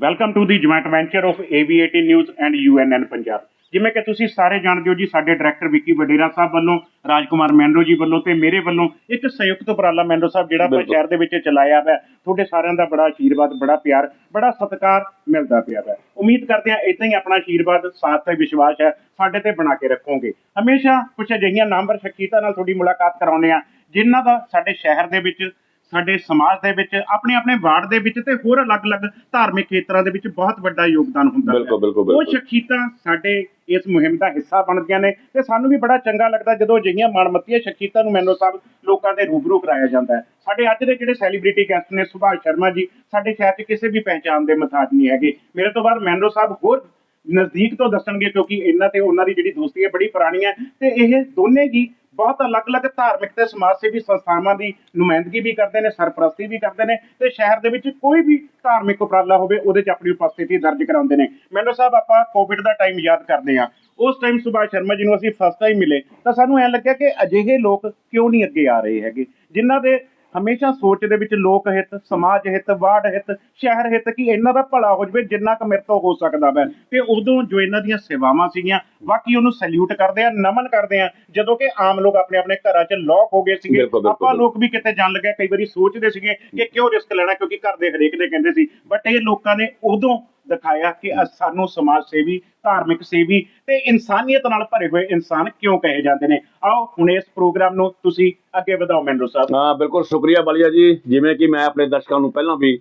Welcome to the joint venture of AV18 news and UNN Punjab ਜਿਵੇਂ ਕਿ ਤੁਸੀਂ ਸਾਰੇ ਜਾਣਦੇ ਹੋ ਜੀ ਸਾਡੇ ਡਾਇਰੈਕਟਰ ਵਿੱਕੀ ਵਡੇਰਾ ਸਾਹਿਬ ਵੱਲੋਂ ਰਾਜਕੁਮਾਰ ਮੈਨਰੋ ਜੀ ਵੱਲੋਂ ਤੇ ਮੇਰੇ ਵੱਲੋਂ ਇੱਕ ਸੰਯੁਕਤ ਉਪਰਾਲਾ ਮੈਨਰੋ ਸਾਹਿਬ ਜਿਹੜਾ ਆਪਾਂ। ਸ਼ਹਿਰ ਦੇ ਵਿੱਚ ਚਲਾਇਆ ਹੈ ਤੁਹਾਡੇ ਸਾਰਿਆਂ ਦਾ ਬੜਾ ਆਸ਼ੀਰਵਾਦ ਬੜਾ ਪਿਆਰ ਬੜਾ ਸਤਿਕਾਰ ਮਿਲਦਾ ਪਿਆ ਹੈ ਉਮੀਦ ਕਰਦੇ ਹਾਂ ਇਦਾਂ ਹੀ ਆਪਣਾ ਆਸ਼ੀਰਵਾਦ ਸਾਥ ਤੇ ਵਿਸ਼ਵਾਸ ਹੈ ਸਾਡੇ ਤੇ ਬਣਾ ਕੇ ਰੱਖੋਗੇ। ਹਮੇਸ਼ਾ ਕੁਝ ਅਜਿਹੀਆਂ ਨਾਮਵਰ ਸ਼ਖਸੀਅਤਾਂ ਨਾਲ ਤੁਹਾਡੀ ਮੁਲਾਕਾਤ ਕਰਾਉਂਦੇ ਆ ਜਿਨ੍ਹਾਂ ਦਾ ਸਾਡੇ ਸ਼ਹਿਰ ਦੇ ਵਿੱਚ ਸਾਡੇ ਸਮਾਜ ਦੇ ਵਿੱਚ ਆਪਣੇ ਆਪਣੇ ਵਾਰਡ ਦੇ ਵਿੱਚ ਤੇ ਹੋਰ ਅਲੱਗ-ਅਲੱਗ ਧਾਰਮਿਕ ਖੇਤਰਾਂ ਦੇ ਵਿੱਚ ਬਹੁਤ ਵੱਡਾ ਯੋਗਦਾਨ ਹੁੰਦਾ ਹੈ। ਬਿਲਕੁਲ, ਬਿਲਕੁਲ, ਉਹ। ਸ਼ਖਸੀਅਤਾਂ ਸਾਡੇ ਇਸ ਮੁਹਿੰਮ ਦਾ ਹਿੱਸਾ ਬਣਦੀਆਂ ਨੇ ਤੇ ਸਾਨੂੰ ਵੀ ਬੜਾ ਚੰਗਾ ਲੱਗਦਾ ਜਦੋਂ ਅਜਿਹੀਆਂ ਮਨਮੱਤੀਆਂ ਸ਼ਖਸੀਅਤਾਂ ਨੂੰ ਮੈਨੂੰ ਸਭ ਲੋਕਾਂ ਦੇ ਰੂਬਰੂ ਕਰਾਇਆ ਜਾਂਦਾ ਹੈ। ਸਾਡੇ ਅੱਜ ਦੇ ਜਿਹੜੇ ਸੈਲੀਬ੍ਰਿਟੀ ਗੈਸਟ ਨੇ ਸੁਭਾਸ਼ ਸ਼ਰਮਾ ਜੀ ਸਾਡੇ ਸ਼ਹਿਰ 'ਚ ਕਿਸੇ ਵੀ ਪਹਿਚਾਣ ਦੇ ਮਥਾਜ ਨਹੀਂ ਹੈਗੇ। ਮੇਰੇ ਤੋਂ ਬਾਅਦ ਮੈਨਰੋ ਸਾਹਿਬ ਹੋਰ ਨਜ਼ਦੀਕ ਤੋਂ ਦੱਸਣਗੇ ਕਿਉਂਕਿ ਇਹਨਾਂ ਤੇ ਉਹਨਾਂ ਦੀ ਜਿਹੜੀ ਦੋਸਤੀ ਹੈ ਬੜੀ ਪੁਰਾਣੀ ਹੈ ਤੇ ਇਹ ਦੋਨੇ ਹੀ ਬਹੁਤ ਅਲੱਗ-ਅਲੱਗ ਧਾਰਮਿਕ ਤੇ ਸਮਾਜ ਸੇਵੀ ਸੰਸਥਾਵਾਂ ਦੀ ਨੁਮਾਇੰਦਗੀ ਵੀ ਕਰਦੇ ਨੇ, ਸਰਪ੍ਰਸਤੀ ਵੀ ਕਰਦੇ ਨੇ ਤੇ ਸ਼ਹਿਰ ਦੇ ਵਿੱਚ ਕੋਈ ਵੀ ਧਾਰਮਿਕ ਉਪਰਾਲਾ ਹੋਵੇ, ਉਹਦੇ 'ਚ ਆਪਣੀ ਉਪਸਥਿਤੀ ਦਰਜ ਕਰਾਉਂਦੇ ਨੇ। ਮੈਨੂੰ ਸਾਹਿਬ ਆਪਾਂ ਕੋਵਿਡ ਦਾ ਟਾਈਮ ਯਾਦ ਕਰਦੇ ਆ ਉਸ ਟਾਈਮ ਸੁਭਾਸ਼ ਸ਼ਰਮਾ ਜੀ ਨੂੰ ਅਸੀਂ ਫਸਟ ਟਾਈਮ ਮਿਲੇ, ਤਾਂ ਸਾਨੂੰ ਐਂ ਲੱਗਿਆ ਕਿ ਅਜਿਹੇ ਲੋਕ ਕਿਉਂ ਨਹੀਂ ਅੱਗੇ ਆ ਰਹੇ ਹੈਗੇ? ਜਿਨ੍ਹਾਂ ਦੇ ਹਮੇਸ਼ਾ ਸੋਚ ਦੇ ਵਿੱਚ ਲੋਕ ਹਿੱਤ ਸਮਾਜ ਹਿੱਤ ਵਾਰਡ ਹਿੱਤ ਸ਼ਹਿਰ ਹਿੱਤ ਕਿ ਇਹਨਾਂ ਦਾ ਭਲਾ ਹੋ ਜਵੇ ਜਿੰਨਾ ਕੁ ਮੇਰੇ ਤੋਂ ਹੋ ਸਕਦਾ ਵੈ। ਤੇ ਉਦੋਂ ਜੋ ਇਹਨਾਂ ਦੀਆਂ ਸੇਵਾਵਾਂ ਸੀਗੀਆਂ ਬਾਕੀ ਉਹਨੂੰ ਸੈਲੂਟ ਕਰਦੇ ਆ ਨਮਨ ਕਰਦੇ ਆ। ਜਦੋਂ ਕਿ ਆਮ ਲੋਕ ਆਪਣੇ ਆਪਣੇ ਘਰਾਂ 'ਚ ਲੋਕ ਹੋ ਗਏ ਸੀਗੇ। ਆਪਾਂ ਲੋਕ ਵੀ ਕਿਤੇ ਜਾਣ ਲੱਗਿਆ ਕਈ ਵਾਰੀ ਸੋਚਦੇ ਸੀਗੇ ਕਿ ਕਿਉਂ ਰਿਸਕ ਲੈਣਾ ਕਿਉਂਕਿ ਘਰ ਦੇ ਹਰੇਕ ਨੇ ਕਹਿੰਦੇ ਸੀ। ਬਟ ਇਹ ਲੋਕਾਂ ਨੇ ਉਦੋਂ ਦਿਖਾਇਆ ਕਿ ਸਾਨੂੰ ਸਮਾਜ ਸੇਵੀ, ਧਾਰਮਿਕ ਸੇਵੀ ਤੇ ਇਨਸਾਨੀਅਤ ਨਾਲ ਭਰੇ ਹੋਏ ਇਨਸਾਨ ਕਿਉਂ ਕਹੇ ਜਾਂਦੇ ਨੇ? ਆਓ, ਹੁਣ ਇਸ ਪ੍ਰੋਗਰਾਮ ਨੂੰ ਤੁਸੀਂ ਅੱਗੇ ਵਧਾਓ ਮੈਨਰੋ ਸਾਹਿਬ। ਹਾਂ, ਬਿਲਕੁਲ, ਸ਼ੁਕਰੀਆ ਬਾਲੀਆ ਜੀ। ਜਿਵੇਂ ਕਿ ਮੈਂ ਆਪਣੇ ਦਰਸ਼ਕਾਂ ਨੂੰ ਪਹਿਲਾਂ ਵੀ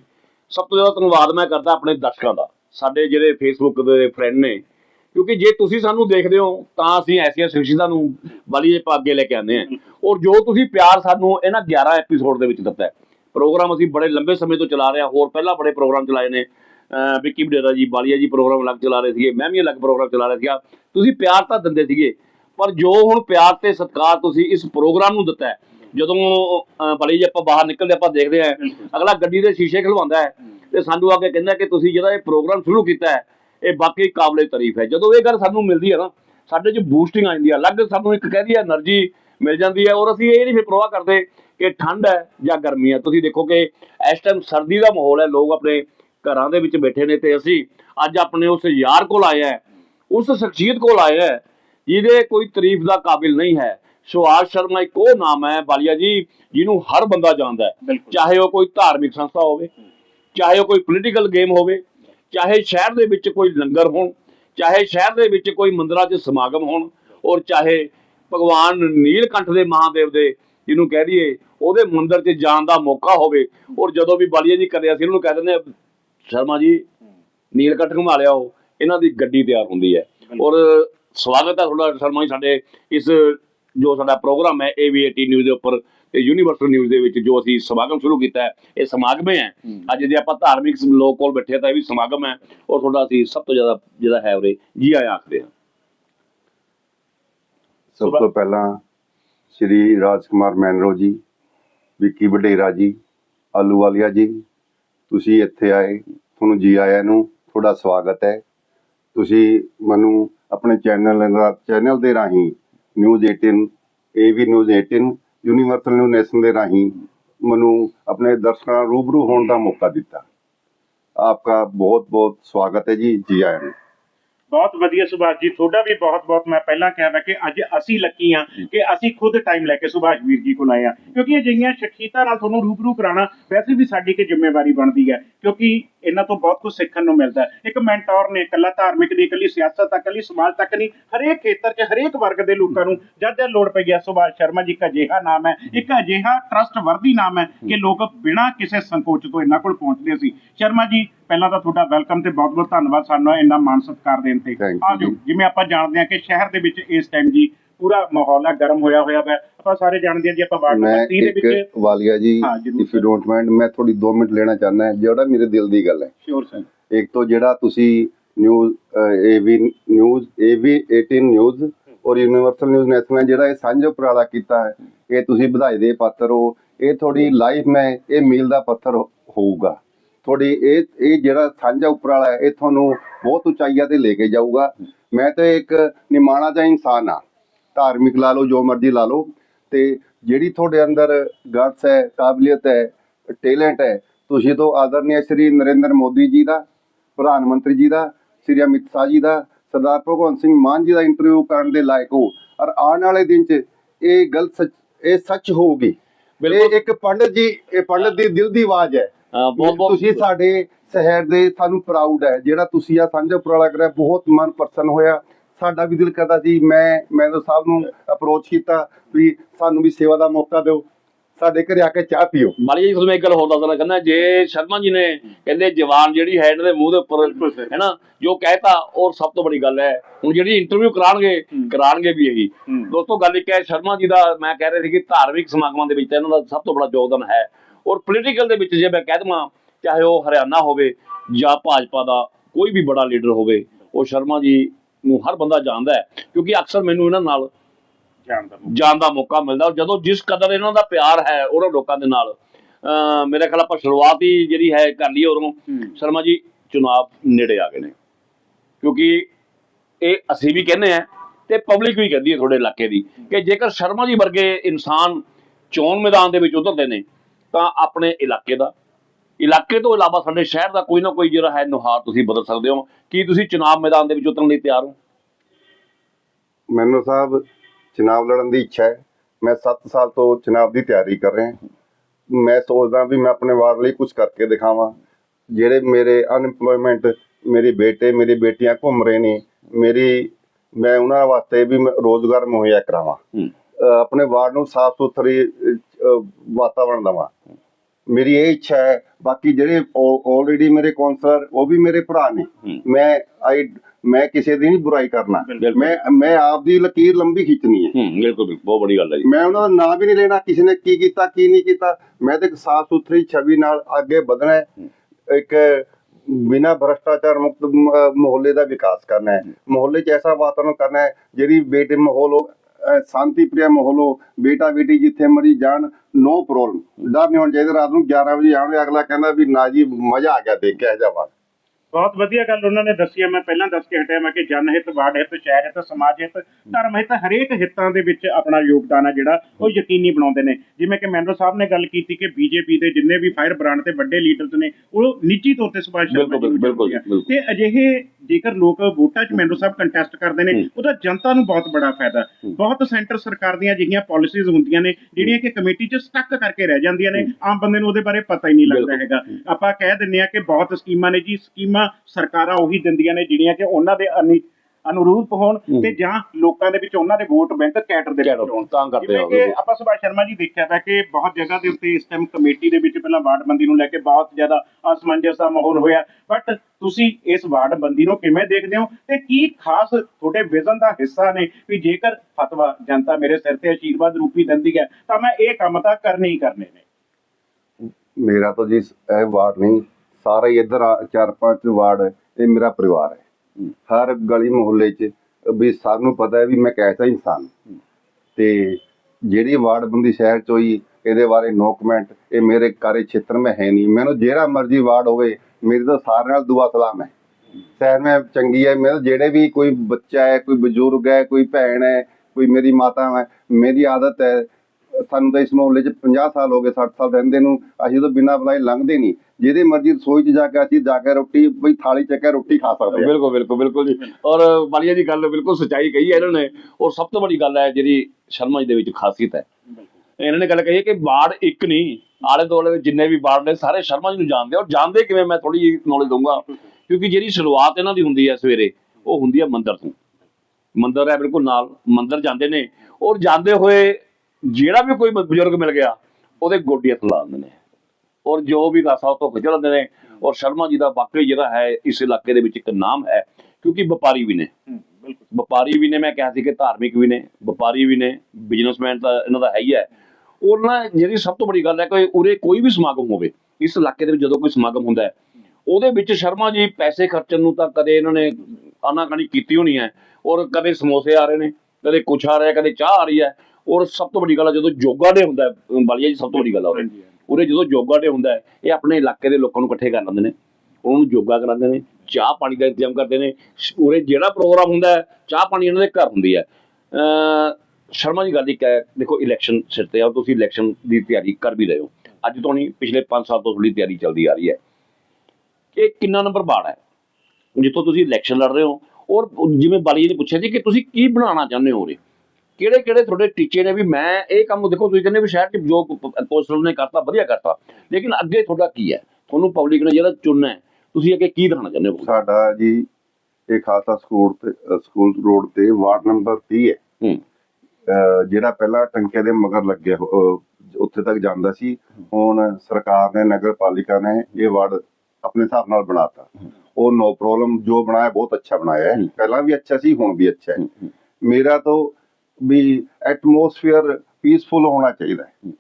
ਸਭ ਤੋਂ ਜ਼ਿਆਦਾ ਧੰਨਵਾਦ ਮੈਂ ਕਰਦਾ ਆਪਣੇ ਦਰਸ਼ਕਾਂ ਦਾ, ਸਾਡੇ ਜਿਹੜੇ ਫੇਸਬੁੱਕ ਦੇ ਫਰੈਂਡ ਨੇ। ਕਿਉਂਕਿ ਜੇ ਤੁਸੀਂ ਸਾਨੂੰ ਦੇਖਦੇ ਹੋ, ਤਾਂ ਅਸੀਂ ਐਸੀਆਂ ਸ਼ਖਸੀਅਤਾਂ ਨੂੰ ਬਾਲੀਏ ਪਾ ਅੱਗੇ ਲੈ ਕੇ ਆਉਂਦੇ ਹਾਂ। ਔਰ ਜੋ ਤੁਸੀਂ ਪਿਆਰ ਸਾਨੂੰ ਇਹਨਾਂ 11 ਐਪੀਸੋਡ ਦੇ ਵਿੱਚ ਦਿੱਤਾ ਪ੍ਰੋਗਰਾਮ ਅਸੀਂ ਬੜੇ ਲੰਬੇ ਸਮੇਂ ਤੋਂ ਚਲਾ ਰਹੇ ਹਾਂ, ਹੋਰ ਪਹਿਲਾਂ ਬੜੇ ਪ੍ਰੋਗਰਾਮ ਚਲਾਏ ਨੇ। ਵਿੱਕੀ ਬਡੇਰਾ ਜੀ, ਬਾਲੀਆ ਜੀ ਪ੍ਰੋਗਰਾਮ ਅਲੱਗ ਚਲਾ ਰਹੇ ਸੀਗੇ, ਮੈਂ ਵੀ ਅਲੱਗ ਪ੍ਰੋਗਰਾਮ ਚਲਾ ਰਿਹਾ ਸੀਗਾ। ਤੁਸੀਂ ਪਿਆਰ ਤਾਂ ਦਿੰਦੇ ਸੀਗੇ, ਪਰ ਜੋ ਹੁਣ ਪਿਆਰ ਤੇ ਸਤਿਕਾਰ ਤੁਸੀਂ ਇਸ ਪ੍ਰੋਗਰਾਮ ਨੂੰ ਦਿੱਤਾ ਹੈ, ਜਦੋਂ ਬਾਲੀ ਜੀ ਆਪਾਂ ਬਾਹਰ ਨਿਕਲਦੇ ਆਪਾਂ ਦੇਖਦੇ ਆ ਅਗਲਾ ਗੱਡੀ ਦੇ ਸ਼ੀਸ਼ੇ ਖਲਵਾਉਂਦਾ ਹੈ ਤੇ ਸਾਨੂੰ ਆ ਕੇ ਕਹਿੰਦਾ ਕਿ ਤੁਸੀਂ ਜਿਹੜਾ ਇਹ ਪ੍ਰੋਗਰਾਮ ਸ਼ੁਰੂ ਕੀਤਾ ਹੈ, ਇਹ ਬਾਕੀ ਕਾਬਲੇ ਤਾਰੀਫ ਹੈ। ਜਦੋਂ ਇਹ ਗੱਲ ਸਾਨੂੰ ਮਿਲਦੀ ਹੈ ਨਾ, ਸਾਡੇ 'ਚ ਬੂਸਟਿੰਗ ਆ ਜਾਂਦੀ ਹੈ, ਅਲੱਗ ਸਾਨੂੰ ਇੱਕ ਕਹਿ ਹੈ એનર્ਜੀ ਮਿਲ ਜਾਂਦੀ ਹੈ ਔਰ ਅਸੀਂ ਇਹ ਨਹੀਂ ਫਿਰ ਪ੍ਰਵਾਹ ਕਰਦੇ ਕਿ ਠੰਡ ਹੈ ਜਾਂ ਗਰਮੀ ਹੈ। ਤੁਸੀਂ ਦੇਖੋ ਕਿ ਇਸ ਟਾਈਮ ਸਰਦੀ ਦਾ ਮਾਹੌਲ ਹੈ, ਲੋਕ ਆਪਣੇ ਘਰਾਂ ਦੇ ਵਿੱਚ ਬੈਠੇ ਨੇ ਤੇ ਅਸੀਂ ਅੱਜ ਆਪਣੇ ਉਸ ਯਾਰ ਕੋਲ ਆਏ ਹੈ ਉਸ ਸ਼ਖਸੀਅਤ ਕੋਲ ਆਏ ਹੈ ਜਿਹਦੇ ਕੋਈ ਤਾਰੀਫ ਦਾ ਕਾਬਿਲ ਨਹੀਂ ਹੈ ਸੁਭਾਸ਼ ਸ਼ਰਮਾ ਇੱਕ ਉਹ ਨਾਮ ਹੈ ਬਾਲੀਆ ਜੀ ਜਿਹਨੂੰ ਹਰ ਬੰਦਾ ਜਾਣਦਾ ਹੈ। ਚਾਹੇ ਉਹ ਕੋਈ ਧਾਰਮਿਕ ਸੰਸਥਾ ਹੋਵੇ ਚਾਹੇ ਉਹ ਕੋਈ ਪੋਲੀਟੀਕਲ ਗੇਮ ਹੋਵੇ ਚਾਹੇ ਸ਼ਹਿਰ ਦੇ ਵਿੱਚ ਕੋਈ ਲੰਗਰ ਹੋਣ ਚਾਹੇ ਸ਼ਹਿਰ ਦੇ ਵਿੱਚ ਕੋਈ ਮੰਦਿਰਾਂ 'ਚ ਸਮਾਗਮ ਹੋਣ ਔਰ ਚਾਹੇ ਭਗਵਾਨ ਨੀਲਕੰਠ ਦੇ ਮਹਾਦੇਵ ਦੇ ਜਿਹਨੂੰ ਕਹਿ ਦਈਏ ਉਹਦੇ ਮੰਦਿਰ 'ਚ ਜਾਣ ਦਾ ਮੌਕਾ ਹੋਵੇ ਔਰ ਜਦੋਂ ਵੀ ਬਾਲੀਆ ਜੀ ਕਰਿਆ ਸੀ ਉਹਨੂੰ ਕਹਿ ਦਿੰਦੇ ਆ, ਸ਼ਰਮਾ ਜੀ ਨੀਲਕੰਠ ਘੁਮਾ ਲਿਆਓ ਇਹਨਾਂ ਦੀ ਗੱਡੀ ਤਿਆਰ ਹੁੰਦੀ ਹੈ। ਔਰ ਸਵਾਗਤ ਹੈ ਤੁਹਾਡਾ ਸ਼ਰਮਾ ਜੀ ਸਾਡੇ ਇਸ ਜੋ ਸਾਡਾ ਪ੍ਰੋਗਰਾਮ ਹੈ AV18 ਨਿਊਜ਼ ਦੇ ਉੱਪਰ ਤੇ ਯੂਨੀਵਰਸਲ ਨਿਊਜ਼ ਦੇ ਵਿੱਚ ਜੋ ਅਸੀਂ ਸਮਾਗਮ ਸ਼ੁਰੂ ਕੀਤਾ ਹੈ ਇਹ ਸਮਾਗਮ ਹੈ। ਅੱਜ ਜੇ ਆਪਾਂ ਧਾਰਮਿਕ ਲੋਕ ਕੋਲ ਬੈਠੇ ਤਾਂ ਇਹ ਵੀ ਸਮਾਗਮ ਹੈ। ਔਰ ਤੁਹਾਡਾ ਅਸੀਂ ਸਭ ਤੋਂ ਜ਼ਿਆਦਾ ਜਿਹੜਾ ਹੈ ਉਰੇ ਜੀ ਆਇਆਂ ਆਖਦੇ ਹਾਂ। ਸਭ ਤੋਂ ਪਹਿਲਾਂ ਸ਼੍ਰੀ ਰਾਜਕੁਮਾਰ ਮੈਨਰੋ ਜੀ ਵਿੱਕੀ ਵਡੇਰਾ ਜੀ ਆਲੂਵਾਲੀਆ ਜੀ ਤੁਸੀਂ ਇੱਥੇ ਆਏ, ਤੁਹਾਨੂੰ ਜੀ ਆਇਆਂ ਨੂੰ ਤੁਹਾਡਾ ਸਵਾਗਤ ਹੈ। ਤੁਸੀਂ ਮੈਨੂੰ ਆਪਣੇ ਚੈਨਲ ਦਾ, ਚੈਨਲ ਦੇ ਰਾਹੀਂ ਨਿਊਜ਼ 18 ਵੀ ਨਿਊਜ਼ 18 ਯੂਨੀਵਰਸਲ ਨਿਊਜ਼ ਨੈਸ਼ਨ ਦੇ ਰਾਹੀਂ ਮੈਨੂੰ ਆਪਣੇ ਦਰਸ਼ਕਾਂ ਨਾਲ ਰੂਬਰੂ ਹੋਣ ਦਾ ਮੌਕਾ ਦਿੱਤਾ। ਆਪਕਾ ਬਹੁਤ ਬਹੁਤ ਸਵਾਗਤ ਹੈ ਜੀ ਜੀ ਆਇਆਂ ਨੂੰ। ਬਹੁਤ ਵਧੀਆ ਸੁਭਾਸ਼ ਜੀ, ਤੁਹਾਡਾ ਵੀ ਬਹੁਤ ਬਹੁਤ ਮੈਂ ਪਹਿਲਾਂ ਕਿਹਾ ਵਾ ਕਿ ਅੱਜ ਅਸੀਂ ਲੱਕੀ ਆ ਕਿ ਅਸੀਂ ਖੁਦ ਟਾਈਮ ਲੈ ਕੇ ਸੁਭਾਸ਼ ਵੀਰ ਜੀ ਕੋਲ ਆਏ ਆ ਕਿਉਂਕਿ ਅਜਿਹੀਆਂ ਸ਼ਖਸੀਅਤਾਂ ਨਾਲ ਤੁਹਾਨੂੰ ਰੂਬਰੂ ਕਰਾਉਣਾ ਵੈਸੇ ਵੀ ਸਾਡੀ ਕਿ ਜ਼ਿੰਮੇਵਾਰੀ ਬਣਦੀ ਹੈ, ਕਿਉਂਕਿ ਇਹਨਾਂ ਤੋਂ ਬਹੁਤ ਕੁਝ ਸਿੱਖਣ ਨੂੰ ਮਿਲਦਾ ਇੱਕ ਮੈਂਟੋਰ ਨੇ, ਇਕੱਲਾ ਧਾਰਮਿਕ ਦੀ ਇਕੱਲੀ ਸਿਆਸਤ ਤੱਕ ਇਕੱਲੀ ਸਮਾਜ ਤੱਕ ਨਹੀਂ, ਹਰੇਕ ਖੇਤਰ 'ਚ, ਹਰੇਕ ਵਰਗ ਦੇ ਲੋਕਾਂ ਨੂੰ ਜਦ ਜਦ ਲੋੜ ਪਈ ਹੈ, ਸੁਭਾਸ਼ ਸ਼ਰਮਾ ਜੀ ਇੱਕ ਅਜਿਹਾ ਨਾਮ ਹੈ, ਇੱਕ ਅਜਿਹਾ ਟਰਸਟ ਵਰਦੀ ਨਾਮ ਹੈ ਕਿ ਲੋਕ ਬਿਨਾਂ ਕਿਸੇ ਸੰਕੋਚ ਤੋਂ ਇਹਨਾਂ ਕੋਲ ਪਹੁੰਚਦੇ ਸੀ। ਸ਼ਰਮਾ ਜੀ ਪਹਿਲਾਂ ਤਾਂ ਤੁਹਾਡਾ ਵੈਲਕਮ ਤੇ ਬਹੁਤ ਬਹੁਤ ਧੰਨਵਾਦ ਸਾਨੂੰ ਇੰਨਾ ਮਾਣ ਸਤਿਕਾਰ ਦੇਣ ਤੇ। ਆਜੋ। ਜਿਵੇਂ ਆਪਾਂ ਜਾਣਦੇ ਹਾਂ ਕਿ ਸ਼ਹਿਰ ਦੇ ਵਿੱਚ ਇਸ ਟਾਈਮ ਜੀ ਪੂਰਾ ਮਾਹੌਲ ਹੈ ਗਰਮ ਹੋਇਆ ਹੋਇਆ ਹੈ ਆਪਾਂ ਸਾਰੇ ਜਾਣਦੇ ਹਾਂ ਜੀ ਆਪਾਂ ਵਾਰਡ ਨੰਬਰ 30 ਦੇ ਵਿੱਚ ਵਾਲੀਆ ਜੀ ਇਫ ਯੂ ਡੋਂਟ ਮਾਈਂਡ ਮੈਂ ਥੋੜੀ 2 ਮਿੰਟ ਲੈਣਾ ਚਾਹੁੰਦਾ ਹਾਂ। ਜਿਹੜਾ ਮੇਰੇ ਦਿਲ ਦੀ ਗੱਲ ਹੈ। ਸ਼ੋਰ ਸਰ ਇੱਕ ਤੋਂ ਜਿਹੜਾ ਤੁਸੀਂ news AV news AV 18 news ਔਰ ਯੂਨੀਵਰਸਲ ਨਿਊਜ਼ ਨੈਸ਼ਨਲ ਜਿਹੜਾ ਇਹ ਸਾਂਝਾ ਉਪਰਾਲਾ ਕੀਤਾ ਹੈ ਇਹ ਤੁਸੀਂ ਵਧਾਈ ਦੇ ਪਾਤਰ ਹੋ। ਇਹ ਤੁਹਾਡੀ ਲਾਈਫ ਮੈਂ ਇਹ ਮੀਲ ਦਾ ਪੱਥਰ ਹੋਊਗਾ। ਤੁਹਾਡੀ ਇਹ ਇਹ ਜਿਹੜਾ ਸਾਂਝਾ ਉਪਰਾਲਾ ਹੈ ਇਹ ਤੁਹਾਨੂੰ ਬਹੁਤ ਉਚਾਈਆਂ ਤੇ ਲੈ ਕੇ ਜਾਊਗਾ। ਮੈਂ ਤਾਂ ਇੱਕ ਨਿਮਾਣਾ ਜਿਹਾ ਇਨਸਾਨ ਆ ਧਾਰਮਿਕ ਲਾ ਲਓ ਜੋ ਮਰਜ਼ੀ ਲਾ ਲਓ। ਤੇ ਜਿਹੜੀ ਤੁਹਾਡੇ ਅੰਦਰ ਗਟਸ ਹੈ ਕਾਬਲੀਅਤ ਹੈ ਟੈਲੈਂਟ ਹੈ ਤੁਸੀਂ ਤੋਂ ਆਦਰਨੀय ਸ਼੍ਰੀ ਨਰਿੰਦਰ ਮੋਦੀ ਜੀ ਦਾ ਪ੍ਰਧਾਨ ਮੰਤਰੀ ਜੀ ਦਾ ਸ੍ਰੀ ਅਮਿਤ ਸ਼ਾਹ ਜੀ ਦਾ ਸਰਦਾਰ ਭਗਵੰਤ ਸਿੰਘ ਮਾਨ ਜੀ ਦਾ ਇੰਟਰਵਿਊ ਕਰਨ ਦੇ ਲਾਇਕ ਹੋ। ਔਰ ਆਉਣ ਵਾਲੇ ਦਿਨ 'ਚ ਇਹ ਗੱਲ ਸੱਚ ਇਹ ਸੱਚ ਹੋਊਗੀ। ਬਿਲਕੁਲ। ਇਹ ਇੱਕ ਪੰਡਤ ਜੀ ਇਹ ਪੰਡਤ ਦੀ ਦਿਲ ਦੀ ਆਵਾਜ਼ ਹੈ। ਬਹੁਤ ਬਹੁਤ ਤੁਸੀਂ ਸਾਡੇ ਸ਼ਹਿਰ ਦੇ ਸਾਨੂੰ ਪ੍ਰਾਊਡ ਹੈ ਜਿਹੜਾ ਤੁਸੀਂ ਆ ਸਾਂਝਾ ਉਪਰਾਲਾ ਕਰਿਆ ਬਹੁਤ ਮਨ ਪ੍ਰਸੰਨ ਹੋਇਆ ਸਾਡਾ ਵੀ ਦਿਲ ਕਰਦਾ ਸੀ ਮੈਂ ਮੈਨੇਜਰ ਸਾਹਿਬ ਨੂੰ ਅਪਰੋਚ ਕੀਤਾ ਵੀ ਸਾਨੂੰ ਵੀ ਸੇਵਾ ਦਾ ਮੌਕਾ ਦਿਓ ਸਾਡੇ ਘਰੇ ਆ ਕੇ ਚਾਹ ਪੀਓ ਮਾਲੀ ਜੀ ਤੁਹਾਨੂੰ ਇੱਕ ਗੱਲ ਹੋਰ ਦੱਸਣਾ ਕਹਿੰਦਾ ਜੇ ਸ਼ਰਮਾ ਜੀ ਨੇ ਕਹਿੰਦੇ ਜਵਾਨ ਜਿਹੜੀ ਹੈ ਇਹਨਾਂ ਦੇ ਮੂੰਹ ਦੇ ਉੱਪਰ sir। ਹੈ ਨਾ ਜੋ ਕਹਿਤਾ ਔਰ ਸਭ ਤੋਂ ਬੜੀ ਗੱਲ ਹੈ ਹੁਣ ਜਿਹੜੀ ਇੰਟਰਵਿਊ ਕਰਾਣਗੇ। ਕਰਾਣਗੇ ਵੀ ਇਹੀ। ਦੋਸਤੋ ਗੱਲ ਇੱਕ ਹੈ ਸ਼ਰਮਾ ਜੀ ਦਾ ਮੈਂ ਕਹਿ ਰਿਹਾ ਸੀ ਕਿ ਧਾਰਮਿਕ ਸਮਾਗਮਾਂ ਦੇ ਵਿੱਚ ਇਹਨਾਂ ਦਾ ਸਭ ਤੋਂ ਬੜਾ ਯੋਗਦਾਨ ਹੈ ਔਰ ਪੋਲੀਟੀਕਲ ਦੇ ਵਿੱਚ ਜੇ ਮੈਂ ਕਹਿ ਦਵਾਂ ਚਾਹੇ ਉਹ ਹਰਿਆਣਾ ਹੋਵੇ ਜਾਂ ਭਾਜਪਾ ਦਾ ਕੋਈ ਵੀ ਬੜਾ ਲੀਡਰ ਹੋਵੇ ਉਹ ਸ਼ਰਮਾ ਜੀ ਨੂੰ ਹਰ ਬੰਦਾ ਜਾਣਦਾ ਹੈ ਕਿਉਂਕਿ ਅਕਸਰ ਮੈਨੂੰ ਇਹਨਾਂ ਨਾਲ ਜਾਣ ਦਾ ਮੌਕਾ ਮਿਲਦਾ ਔਰ ਜਦੋਂ ਜਿਸ ਕਦਰ ਇਹਨਾਂ ਦਾ ਪਿਆਰ ਹੈ ਉਹਨਾਂ ਲੋਕਾਂ ਦੇ ਨਾਲ ਮੇਰੇ ਖਿਆਲ ਆਪਾਂ ਸ਼ੁਰੂਆਤ ਹੀ ਜਿਹੜੀ ਹੈ ਕਰ ਲਈ ਉਰੋਂ ਸ਼ਰਮਾ ਜੀ ਚੁਣਾਵ ਨੇੜੇ ਆ ਗਏ ਨੇ ਕਿਉਂਕਿ ਇਹ ਅਸੀਂ ਵੀ ਕਹਿੰਦੇ ਆ ਤੇ ਪਬਲਿਕ ਵੀ ਕਹਿੰਦੀ ਹੈ ਤੁਹਾਡੇ ਇਲਾਕੇ ਦੀ ਕਿ ਜੇਕਰ ਸ਼ਰਮਾ ਜੀ ਵਰਗੇ ਇਨਸਾਨ ਚੋਣ ਮੈਦਾਨ ਦੇ ਵਿੱਚ ਉਤਰਦੇ ਨੇ ਤਾਂ ਆਪਣੇ ਇਲਾਕੇ ਦਾ। ਇਲਾਕੇ ਤੋਂ ਇਲਾਵਾ ਸਾਡੇ ਸ਼ਹਿਰ ਦਾ ਕੋਈ ਨਾ ਕੋਈ ਜਿਹੜਾ ਹੈ ਨੁਹਾਰ ਤੁਸੀਂ ਬਦਲ ਸਕਦੇ ਹੋ। ਕੀ ਤੁਸੀਂ ਚੁਣਾਵ ਮੈਦਾਨ ਦੇ ਵਿੱਚ ਉਤਰਨ ਲਈ ਤਿਆਰ ਹੋ? ਮੈਨੂੰ ਸਾਹਿਬ ਚੁਣਾਵ ਲੜਨ ਦੀ ਇੱਛਾ ਹੈ। ਮੈਂ 7 ਸਾਲ ਤੋਂ ਚੁਣਾਵ ਦੀ ਤਿਆਰੀ ਕਰ ਰਿਹਾ ਮੈਂ ਸੋਚਦਾ ਵੀ ਮੈਂ ਆਪਣੇ ਵਾਰਡ ਲਈ ਕੁਝ ਕਰਕੇ ਦਿਖਾਵਾਂ। ਜਿਹੜੇ ਮੇਰੇ ਅਨਪਲੋਇਮੈਂਟ ਮੇਰੇ ਬੇਟੇ ਮੇਰੀ ਬੇਟੀਆਂ ਘੁੰਮ ਰਹੇ ਨੇ ਮੇਰੀ ਮੈਂ ਉਹਨਾਂ ਵਾਸਤੇ ਵੀ ਰੋਜ਼ਗਾਰ ਮੁਹੱਈਆ ਕਰਾਵਾਂ। ਆਪਣੇ ਵਾਰਡ ਨੂੰ ਸਾਫ਼ ਸੁਥਰੀ ਵਾਤਾਵਰਣ ਦੇਵਾਂ ਮੇਰੀ ਇਹ ਇੱਛਾ ਹੈ ਬਾਕੀ ਜਿਹੜੇ ਆਲਰੇਡੀ ਮੇਰੇ ਕਾਉਂਸਲਰ ਉਹ ਵੀ ਮੇਰੇ ਭਰਾ ਨੇ। ਮੈਂ ਆਈ ਮੈਂ ਕਿਸੇ ਦੀ ਨਹੀਂ ਬੁਰਾਈ ਕਰਨਾ। ਮੈਂ ਮੈਂ ਆਪ ਦੀ ਲਕੀਰ ਲੰਬੀ ਖਿੱਚਣੀ ਹੈ। ਬਿਲਕੁਲ ਬਹੁਤ ਬੜੀ ਗੱਲ ਹੈ ਜੀ। ਮੈਂ ਉਹਨਾਂ ਦਾ ਨਾਂ ਵੀ ਨਹੀਂ ਲੈਣਾ ਕਿਸੇ ਨੇ ਕੀ ਕੀਤਾ ਕੀ ਨਹੀਂ ਕੀਤਾ। ਮੈਂ ਤਾਂ ਇੱਕ ਸਾਫ਼ ਸੁਥਰੀ ਛਵੀ ਨਾਲ ਅੱਗੇ ਵਧਣਾ ਹੈ। ਇੱਕ ਬਿਨਾ ਭ੍ਰਸ਼ਟਾਚਾਰ ਮੁਕਤ ਮੁਹੱਲੇ ਦਾ ਵਿਕਾਸ ਕਰਨਾ ਹੈ। ਮੁਹੱਲੇ 'ਚ ਐਸਾ ਵਾਤਾਵਰਣ ਕਰਨਾ ਹੈ ਜਿਹੜੀ ਬੇਟੇ ਮਾਹੌਲ ਸ਼ਾਂਤੀ ਪ੍ਰਿਆ ਮਾਹੌਲ ਹੋ ਬੇਟਾ ਬੇਟੀ ਜਿੱਥੇ ਮਰਜ਼ੀ ਜਾਣ ਨੋ ਪ੍ਰੋਬਲਮ ਡਰ ਨਹੀਂ ਹੋਣਾ ਚਾਹੀਦਾ ਰਾਤ ਨੂੰ 11 ਵਜੇ ਆਉਣਗੇ ਅਗਲਾ ਕਹਿੰਦਾ ਵੀ ਨਾ ਜੀ ਮਜ਼ਾ ਆ ਗਿਆ ਦੇਖ ਕੇ ਜਾਵਾ ਬਹੁਤ ਵਧੀਆ ਗੱਲ ਉਹਨਾਂ ਨੇ ਦੱਸੀ ਹੈ ਮੈਂ ਪਹਿਲਾਂ ਦੱਸ ਕੇ ਹਟਿਆ ਮੈਂ ਕਿ ਜਨ ਹਿੱਤ ਵਾਰਡ ਹਿੱਤ ਸ਼ਹਿਰ ਹਿੱਤ ਸਮਾਜ ਹਿੱਤ ਧਰਮ ਹਿੱਤ ਹਰੇਕ ਹਿੱਤਾਂ ਦੇ ਵਿੱਚ ਆਪਣਾ ਯੋਗਦਾਨ ਹੈ ਜਿਹੜਾ ਉਹ ਯਕੀਨੀ ਬਣਾਉਂਦੇ ਨੇ। ਜਿਵੇਂ ਕਿ ਮੈਂਡੋ ਸਾਹਿਬ ਨੇ ਗੱਲ ਕੀਤੀ ਕਿ ਬੀਜੇਪੀ ਦੇ ਜਿੰਨੇ ਵੀ ਫਾਇਰ ਬ੍ਰਾਂਡ ਤੇ ਵੱਡੇ ਲੀਡਰਸ ਨੇ ਉਹ ਨਿੱਜੀ ਤੌਰ ਤੇ ਸੁਭਾਸ਼ ਸ਼ਰਮਾ ਬਿਲਕੁਲ, ਜੀ। ਤੇ ਅਜਿਹੇ ਜੇਕਰ ਲੋਕ ਵੋਟਾਂ 'ਚ ਮੈਂਡੋ ਸਾਹਿਬ ਕੰਟੈਸਟ ਕਰਦੇ ਨੇ। ਉਹਦਾ ਜਨਤਾ ਨੂੰ ਬਹੁਤ ਬੜਾ ਫਾਇਦਾ। ਬਹੁਤ ਸੈਂਟਰ ਸਰਕਾਰ ਦੀਆਂ ਅਜਿਹੀਆਂ ਪਾਲਿਸੀਜ਼ ਹੁੰਦੀਆਂ ਨੇ ਜਿਹੜੀਆਂ ਕਿ ਕਮੇਟੀ 'ਚ ਸਟਕ ਕਰਕੇ ਰਹਿ ਜਾਂਦੀਆਂ ਨੇ ਆਮ ਬੰਦੇ ਨੂੰ ਉਹਦੇ ਬਾਰੇ ਪਤਾ ਹੀ ਨਹੀਂ ਲੱਗਦਾ। ਹੈਗਾ ਆਪਾਂ ਕਹਿ ਦਿੰਨੇ ਆ ਕਿ ਬਹੁਤ ਸਕੀਮਾਂ ਨੇ ਜੀ ਸਕੀਮਾਂ ਸਰਕਾਰਾਂ ਉਹੀ ਦਿੰਦੀਆਂ ਨੇ ਜਿਹੜੀਆਂ ਕਿ ਉਹਨਾਂ ਦੇ ਅਨੁ- ਅਨੁਰੂਪ ਹੋਣ। ਤੇ ਜਾਂ ਲੋਕਾਂ ਦੇ ਵਿੱਚ ਉਹਨਾਂ ਦੇ ਵੋਟ ਬੈਂਕ ਕੈਟਰ ਦੇ ਵਿੱਚ ਹੋਣ ਤਾਂ ਕਰਦੇ ਬਿਲਕੁਲ। ਆਪਾਂ ਸੁਭਾਸ਼ ਸ਼ਰਮਾ ਜੀ ਦੇਖਿਆ ਹੈ ਕਿ ਬਹੁਤ ਜਗ੍ਹਾ ਦੇ ਉੱਤੇ ਇਸ ਟਾਈਮ ਕਮੇਟੀ ਦੇ ਵਿੱਚ ਪਹਿਲਾਂ ਵਾਰਡਬੰਦੀ ਨੂੰ ਲੈ ਕੇ ਬਹੁਤ ਜ਼ਿਆਦਾ ਅਸਮੰਜਸ ਦਾ ਮਾਹੌਲ ਹੋਇਆ ਬਟ ਤੁਸੀਂ ਇਸ ਵਾਰਡਬੰਦੀ ਨੂੰ ਕਿਵੇਂ ਦੇਖਦੇ ਹੋ ਤੇ ਕੀ ਖਾਸ ਤੁਹਾਡੇ ਵਿਜ਼ਨ ਦਾ ਹਿੱਸਾ ਨੇ ਵੀ ਜੇਕਰ ਫਤਵਾ ਜਨਤਾ ਮੇਰੇ ਸਿਰ ਤੇ ਆਸ਼ੀਰਵਾਦ ਰੂਪੀ ਦਿੰਦੀ ਹੈ ਤਾਂ ਮੈਂ ਇਹ ਕੰਮ ਤਾਂ ਕਰਨੇ ਹੀ ਕਰਨੇ ਨੇ ਮੇਰਾ ਤਾਂ ਜੀ ਇਹ ਵਾਰਡ ਨਹੀਂ ਸਾਰਾ ਹੀ ਇੱਧਰ ਚਾਰ ਪੰਜ ਵਾਰਡ ਇਹ ਮੇਰਾ ਪਰਿਵਾਰ ਹੈ ਹਰ ਗਲੀ ਮੁਹੱਲੇ 'ਚ, ਵੀ ਸਭ ਨੂੰ ਪਤਾ ਹੈ ਵੀ ਮੈਂ ਕੈਸਾ ਇਨਸਾਨ। ਤੇ ਜਿਹੜੀ ਵਾਰਡਬੰਦੀ ਸ਼ਹਿਰ 'ਚ ਹੋਈ, ਇਹਦੇ ਬਾਰੇ ਨੋ ਕਮੈਂਟ ਇਹ ਮੇਰੇ ਕਾਰੇ ਖੇਤਰ ਮੈਂ ਹੈ ਨਹੀਂ। ਮੈਨੂੰ ਜਿਹੜਾ ਮਰਜ਼ੀ ਵਾਰਡ ਹੋਵੇ, ਮੇਰੀ ਤਾਂ ਸਾਰਿਆਂ ਨਾਲ ਦੁਆ ਸਲਾਮ ਹੈ। ਸ਼ਹਿਰ ਮੈਂ ਚੰਗੀ ਹੈ, ਮੇਰੇ ਜਿਹੜੇ ਵੀ ਕੋਈ ਬੱਚਾ ਹੈ, ਕੋਈ ਬਜ਼ੁਰਗ ਹੈ, ਕੋਈ ਭੈਣ ਹੈ, ਕੋਈ ਮੇਰੀ ਮਾਤਾ ਹੈ, ਮੇਰੀ ਆਦਤ ਹੈ ਸਾਨੂੰ ਤਾਂ ਇਸ ਮੁਹੱਲੇ 'ਚ 50 ਸਾਲ ਹੋ ਗਏ 60 ਸਾਲ ਰਹਿੰਦੇ ਨੂੰ ਅਸੀਂ ਤਾਂ ਬਿਨਾਂ ਬੁਲਾਏ ਲੰਘਦੇ ਨਹੀਂ। ਜਿਹਦੇ ਮਰਜ਼ੀ ਰਸੋਈ 'ਚ ਜਾ ਕੇ ਅਸੀਂ ਜਾ ਕੇ ਰੋਟੀ ਬਈ ਥਾਲੀ ਚੱਕ ਕੇ ਰੋਟੀ ਖਾ ਸਕਦੇ ਹਾਂ। ਬਿਲਕੁਲ ਬਿਲਕੁਲ ਬਿਲਕੁਲ ਜੀ। ਔਰ ਬਾਲੀਆ ਜੀ ਗੱਲ ਬਿਲਕੁਲ ਸੱਚਾਈ ਕਹੀ ਹੈ ਇਹਨਾਂ ਨੇ। ਔਰ ਸਭ ਤੋਂ ਵੱਡੀ ਗੱਲ ਹੈ ਜਿਹੜੀ ਸ਼ਰਮਾ ਜੀ ਦੇ ਵਿੱਚ ਖਾਸੀਅਤ ਹੈ। ਇਹਨਾਂ ਨੇ ਗੱਲ ਕਹੀ ਹੈ ਕਿ ਵਾਰਡ ਇੱਕ ਨਹੀਂ ਆਲੇ ਦੁਆਲੇ ਦੇ ਜਿੰਨੇ ਵੀ ਵਾਰਡ ਨੇ ਸਾਰੇ ਸ਼ਰਮਾ ਜੀ ਨੂੰ ਜਾਣਦੇ ਔਰ ਜਾਣਦੇ ਕਿਵੇਂ ਮੈਂ ਥੋੜੀ ਜਿਹੀ ਨੌਲੇਜ ਦਊਂਗਾ। ਕਿਉਂਕਿ ਜਿਹੜੀ ਸ਼ੁਰੂਆਤ ਇਹਨਾਂ ਦੀ ਹੁੰਦੀ ਹੈ ਸਵੇਰੇ ਉਹ ਹੁੰਦੀ ਹੈ ਮੰਦਿਰ ਤੋਂ। ਮੰਦਿਰ ਹੈ ਬਿਲਕੁਲ ਨਾਲ ਮੰਦਿਰ ਜਾਂਦੇ ਨੇ। ਔਰ ਜਾਂਦੇ ਹੋਏ ਜਿਹੜਾ ਵੀ ਕੋਈ ਬਜ਼ੁਰਗ ਮਿਲ ਗਿਆ ਉਹਦੇ ਗੋਡੀ ਹੱਥ ਲਾ ਦਿੰਦੇ ਨੇ। ਔਰ ਜੋ ਵੀ ਗਾਸਾ ਉਹ ਤੋਂ ਖਿੱਚ ਲੈਂਦੇ ਨੇ। ਔਰ ਸ਼ਰਮਾ ਜੀ ਦਾ ਵਾਕਈ ਜਿਹੜਾ ਹੈ ਇਸ ਇਲਾਕੇ ਦੇ ਵਿੱਚ ਇੱਕ ਨਾਮ ਹੈ ਕਿਉਂਕਿ ਵਪਾਰੀ ਵੀ ਨੇ। ਬਿਲਕੁਲ। ਵਪਾਰੀ ਵੀ ਨੇ ਮੈਂ ਕਿਹਾ ਸੀ ਕਿ ਧਾਰਮਿਕ ਵੀ ਨੇ ਵਪਾਰੀ ਵੀ ਨੇ ਬਿਜ਼ਨਸਮੈਨ ਤਾਂ ਇਹਨਾਂ ਦਾ ਹੈ ਹੀ ਹੈ। ਔਰ ਨਾ ਜਿਹੜੀ ਸਭ ਤੋਂ ਵੱਡੀ ਗੱਲ ਹੈ ਕਿ ਉਰੇ ਕੋਈ ਵੀ ਸਮਾਗਮ ਹੋਵੇ ਇਸ ਇਲਾਕੇ ਦੇ ਵਿੱਚ ਜਦੋਂ ਕੋਈ ਸਮਾਗਮ ਹੁੰਦਾ ਹੈ ਉਹਦੇ ਵਿੱਚ ਸ਼ਰਮਾ ਜੀ ਪੈਸੇ ਖਰਚਣ ਨੂੰ ਤਾਂ ਕਦੇ ਇਹਨਾਂ ਨੇ ਆਨਾਕਾਨੀ ਕੀਤੀ ਹੋਣੀ ਹੈ। ਔਰ ਕਦੇ ਸਮੋਸੇ ਆ ਰਹੇ ਨੇ ਕਦੇ ਕੁਛ ਆ ਰਿਹਾ ਕਦੇ ਚਾਹ ਆ ਰਹੀ ਹੈ। ਔਰ ਸਭ ਤੋਂ ਵੱਡੀ ਗੱਲ ਹੈ ਜਦੋਂ ਯੋਗਾ ਡੇ ਹੁੰਦਾ ਬਾਲੀਆ ਜੀ ਸਭ ਤੋਂ ਵੱਡੀ ਗੱਲ ਹੈ ਉਰੇ। ਹਾਂਜੀ, ਹਾਂਜੀ। ਉਰੇ ਜਦੋਂ ਯੋਗਾ ਡੇ ਹੁੰਦਾ ਇਹ ਆਪਣੇ ਇਲਾਕੇ ਦੇ ਲੋਕਾਂ ਨੂੰ ਇਕੱਠੇ ਕਰ ਲੈਂਦੇ ਨੇ। ਉਹਨਾਂ ਨੂੰ ਯੋਗਾ ਕਰਾਉਂਦੇ ਨੇ ਚਾਹ ਪਾਣੀ ਦਾ ਇੰਤਜ਼ਾਮ ਕਰਦੇ ਨੇ। ਉਰੇ ਜਿਹੜਾ ਪ੍ਰੋਗਰਾਮ ਹੁੰਦਾ ਹੈ ਚਾਹ ਪਾਣੀ ਇਹਨਾਂ ਦੇ ਘਰ ਹੁੰਦੀ ਹੈ। ਸ਼ਰਮਾ ਜੀ ਗੱਲ ਇੱਕ ਹੈ ਦੇਖੋ ਇਲੈਕਸ਼ਨ ਸਿਰ ਤੇ ਆ ਤੁਸੀਂ ਇਲੈਕਸ਼ਨ ਦੀ ਤਿਆਰੀ ਕਰ ਵੀ ਰਹੇ ਹੋ। ਅੱਜ ਤੋਂ ਨਹੀਂ ਪਿਛਲੇ 5 ਸਾਲ ਤੋਂ ਤੁਹਾਡੀ ਤਿਆਰੀ ਚੱਲਦੀ ਆ ਰਹੀ ਹੈ। ਇਹ ਕਿੰਨਾ ਨੰਬਰ ਵਾਰਡ ਹੈ? ਜਿੱਥੋਂ ਤੁਸੀਂ ਇਲੈਕਸ਼ਨ ਲੜ ਰਹੇ ਹੋ। ਔਰ ਜਿਵੇਂ ਬਾਲੀ ਜੀ ਨੇ ਪੁੱਛਿਆ ਸੀ ਕਿ ਤੁਸੀਂ ਕੀ ਬਣਾਉਣਾ ਚਾਹੁੰਦੇ ਹੋ ਰੇ ਕਿਹੜੇ ਕਿਹੜੇ ਤੁਹਾਡੇ ਟੀਚੇ ਨੇ ਵੀ ਮੈਂ ਇਹ ਕੰਮ ਦੇਖੋ ਤੁਸੀਂ ਕਹਿੰਦੇ ਵੀ ਸ਼ਹਿਰ ਚ ਜੋ ਪੋਸਟਰ ਨੇ ਕਰਤਾ ਵਧੀਆ ਕਰਤਾ। ਲੇਕਿਨ ਅੱਗੇ ਤੁਹਾਡਾ ਕੀ ਹੈ? ਤੁਹਾਨੂੰ ਪਬਲਿਕ ਨੇ ਜਿਹੜਾ ਚੁਣਨਾ ਹੈ ਤੁਸੀਂ ਅੱਗੇ ਕੀ ਦਿਖਾਉਣਾ ਚਾਹੁੰਦੇ ਹੋ? ਸਾਡਾ ਜੀ ਇਹ ਖਾਲਸਾ ਸਕੂਲ ਤੇ ਸਕੂਲ ਰੋਡ ਤੇ ਵਾਰਡ ਨੰਬਰ 30 ਹੈ। ਜਿਹੜਾ ਪਹਿਲਾਂ ਟੰਕੇ ਦੇ ਮਗਰ ਲੱਗਿਆ ਉੱਥੇ ਤੱਕ ਜਾਂਦਾ ਸੀ। ਹੁਣ ਸਰਕਾਰ ਨੇ ਨਗਰ ਪਾਲਿਕਾ ਨੇ ਇਹ ਵਾਰਡ ਆਪਣੇ ਹਿਸਾਬ ਨਾਲ ਬਣਾਤਾ। ਉਹ ਨੋ ਪ੍ਰੋਬਲਮ ਜੋ ਬਣਾਇਆ ਬਹੁਤ ਅੱਛਾ ਬਣਾਇਆ ਹੈ। ਪਹਿਲਾਂ ਵੀ ਅੱਛਾ ਸੀ ਹੁਣ ਵੀ ਅੱਛਾ ਹੂੰ। ਮੇਰਾ ਤਾਂ ਵੀ ਐਟਮੋਸਫੀਅਰ ਪੀਸਫੁਲ ਹੋਣਾ ਚਾਹੀਦਾ ਹੈ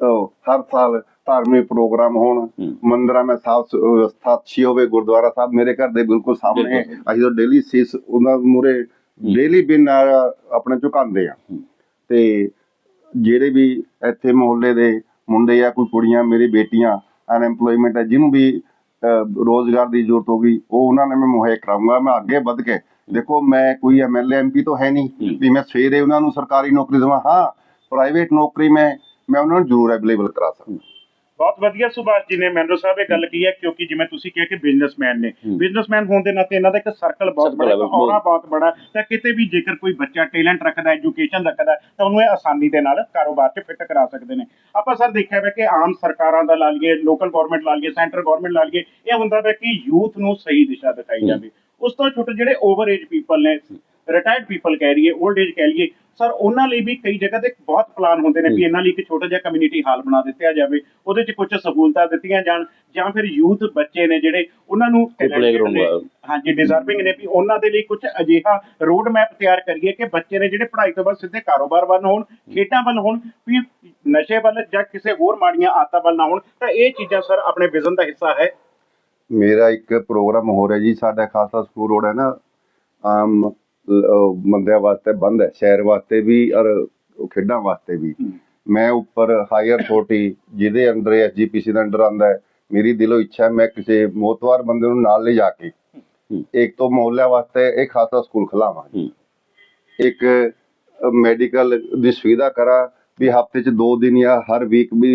ਅਹ ਹਰ ਸਾਲ ਧਾਰਮਿਕ ਪ੍ਰੋਗਰਾਮ ਹੋਣ। ਮੰਦਰਾਂ में ਸਾਫ਼ ਵਿਵਸਥਾ ਅੱਛੀ ਹੋਵੇ ਗੁਰਦੁਆਰਾ ਸਾਹਿਬ ਮੇਰੇ ਘਰ ਦੇ ਬਿਲਕੁਲ ਸਾਹਮਣੇ। ਅਸੀਂ ਤਾਂ ਡੇਲੀ ਸੀਸ ਉਹਨਾਂ ਮੂਰੇ ਡੇਲੀ ਬਿਨ ਆਪਣੇ ਝੁਕਾਉਂਦੇ ਆ। ਤੇ ਜਿਹੜੇ ਵੀ ਇੱਥੇ ਮੁਹੱਲੇ ਦੇ ਮੁੰਡੇ ਆ ਕੋਈ ਕੁੜੀਆਂ ਮੇਰੀ ਬੇਟੀਆਂ ਅਨਐਮਪਲੋਇਮੈਂਟ ਹੈ ਜਿਹਨੂੰ ਵੀ ਰੋਜ਼ਗਾਰ ਦੀ ਜ਼ਰੂਰਤ ਹੋਗੀ ਉਹ ਉਹਨਾਂ ਨੇ ਮੈਂ ਮੁਹੱਈਆ ਕਰਾਉਂਗਾ ਮੈਂ ਅੱਗੇ ਵੱਧ ਕੇ ਦੇਖੋ ਮੈਂ ਕੋਈ ਐਮਐਲਏ ਐਮਪੀ ਤਾਂ ਹੈ ਨਹੀਂ। ਵੀ ਮੈਂ ਸਵੇਰੇ ਉਹਨਾਂ ਨੂੰ ਸਰਕਾਰੀ ਨੌਕਰੀ ਦੇਵਾਂ ਹਾਂ ਪ੍ਰਾਈਵੇਟ ਨੌਕਰੀ ਮੈਂ ਮੈਂ ਉਹਨਾਂ ਨੂੰ ਜ਼ਰੂਰ ਅਵੇਲੇਬਲ ਕਰਾ ਸਕਦਾ ਬਹੁਤ ਵਧੀਆ ਸੁਭਾਸ਼ ਜੀ ਨੇ ਮੈਨਰੋ ਸਾਹਿਬ ਇਹ ਗੱਲ ਕੀ ਹੈ ਕਿਉਂਕਿ ਜਿਵੇਂ ਤੁਸੀਂ ਕਿਹਾ ਕਿ ਬਿਜ਼ਨਸਮੈਨ ਨੇ। ਬਿਜ਼ਨਸਮੈਨ ਹੋਣ ਦੇ ਨਾਤੇ ਇਹਨਾਂ ਦਾ ਇੱਕ ਸਰਕਲ ਬਹੁਤ ਬੜਾ। ਔਰਾ ਬਹੁਤ ਬੜਾ ਤਾਂ ਕਿਤੇ ਵੀ ਜੇਕਰ ਕੋਈ ਬੱਚਾ ਟੈਲੈਂਟ ਰੱਖਦਾ ਐਜੂਕੇਸ਼ਨ ਰੱਖਦਾ ਤਾਂ ਉਹਨੂੰ ਇਹ ਆਸਾਨੀ ਦੇ ਨਾਲ ਕਾਰੋਬਾਰ 'ਚ ਫਿੱਟ ਕਰਾ ਸਕਦੇ ਨੇ ਆਪਾਂ ਸਰ ਦੇਖਿਆ ਵੇ ਕਿ ਆਮ ਸਰਕਾਰਾਂ ਦਾ ਲਾ ਲਈਏ ਲੋਕਲ ਗਵਰਨਮੈਂਟ ਲਾ ਲਈਏ ਸੈਂਟਰ ਗਵਰਨਮੈਂਟ ਲਾ ਲਈਏ ਇਹ ਹੁੰਦਾ ਵੇ ਕਿ ਯੂਥ ਨੂੰ ਸਹੀ ਦਿਸ਼ਾ ਦਿਖਾਈ ਹੂੰ। ਜਾਵੇ ਉਸ ਤੋਂ ਛੋਟੇ ਜਿਹੜੇ ਓਵਰ ਏਜ ਪੀਪਲ ਨੇ ਰਿਟਾਇਰਡ ਪੀਪਲ ਕਹਿ ਲਈਏ 올ਡ ਏਜ ਕਹਿ ਲਈਏ ਸਰ ਉਹਨਾਂ ਲਈ ਵੀ ਕਈ ਜਗ੍ਹਾ ਤੇ ਬਹੁਤ ਪਲਾਨ ਹੁੰਦੇ ਨੇ ਵੀ ਇਹਨਾਂ ਲਈ ਇੱਕ ਛੋਟਾ ਜਿਹਾ ਕਮਿਊਨਿਟੀ ਹਾਲ ਬਣਾ ਦਿੱਤਾ ਜਾਵੇ ਉਹਦੇ 'ਚ ਕੁਝ ਸਹੂਲਤਾਂ ਦਿੱਤੀਆਂ ਜਾਣ ਜਾਂ ਫਿਰ ਯੂਥ ਬੱਚੇ ਨੇ ਜਿਹੜੇ ਉਹਨਾਂ ਨੂੰ। ਹਾਂਜੀ ਡਿਜ਼ਰਵਿੰਗ ਨੇ ਵੀ ਉਹਨਾਂ ਦੇ ਲਈ ਕੁਝ ਅਜਿਹਾ ਰੋਡ ਮੈਪ ਤਿਆਰ ਕਰੀਏ ਕਿ ਬੱਚੇ ਨੇ ਜਿਹੜੇ ਪੜ੍ਹਾਈ ਤੋਂ ਬਾਅਦ ਸਿੱਧੇ ਕਾਰੋਬਾਰ ਵੱਲ ਹੋਣ ਖੇਡਾਂ ਵੱਲ ਹੋਣ ਵੀ ਨਸ਼ੇ ਵੱਲ ਜਾਂ ਕਿਸੇ ਹੋਰ ਮਾੜੀਆਂ ਆਦਤਾਂ ਵੱਲ ਨਾ ਹੋਣ ਤਾਂ ਇਹ ਚੀਜ਼ਾਂ ਸਰ ਆਪਣੇ ਵਿਜ਼ਨ ਦਾ ਹਿੱਸਾ ਹੈ ਮੇਰਾ ਇੱਕ ਪ੍ਰੋਗਰਾਮ ਹੋ ਰਿਹਾ ਜੀ ਸਾਡਾ ਖਾਲਸਾ ਸਕੂਲ ਰੋਡ ਹੈ ਨਾ ਆਮ ਬੰਦਿਆਂ ਵਾਸਤੇ ਬੰਦ ਹੈ ਸ਼ਹਿਰ ਵਾਸਤੇ ਵੀ ਔਰ ਖੇਡਾਂ ਵਾਸਤੇ ਵੀ। ਮੈਂ ਉੱਪਰ ਹਾਇਰ ਅਥਾਰਟੀ ਜਿਹਦੇ ਅੰਡਰ ਐਸਜੀਪੀਸੀ ਦੇ ਅੰਡਰ ਆਂਦਾ ਹੈ ਮੇਰੀ ਦਿਲੋਂ ਇੱਛਾ ਹੈ ਮੈਂ ਕਿਸੇ ਮੋਤਵਾਰ ਬੰਦੇ ਨੂੰ ਨਾਲ ਲੈ ਜਾ ਕੇ ਇੱਕ ਤੋਂ ਮੁਹੱਲਿਆਂ ਵਾਸਤੇ ਇੱਕ ਖਾਲਸਾ ਸਕੂਲ ਖਿਲਾਵਾਂ। ਇੱਕ ਮੈਡੀਕਲ ਦੀ ਸੁਵਿਧਾ ਕਰਾਂ ਵੀ ਹਫ਼ਤੇ ਚ ਦੋ ਦਿਨ ਜਾਂ ਹਰ ਵੀਕ ਵੀ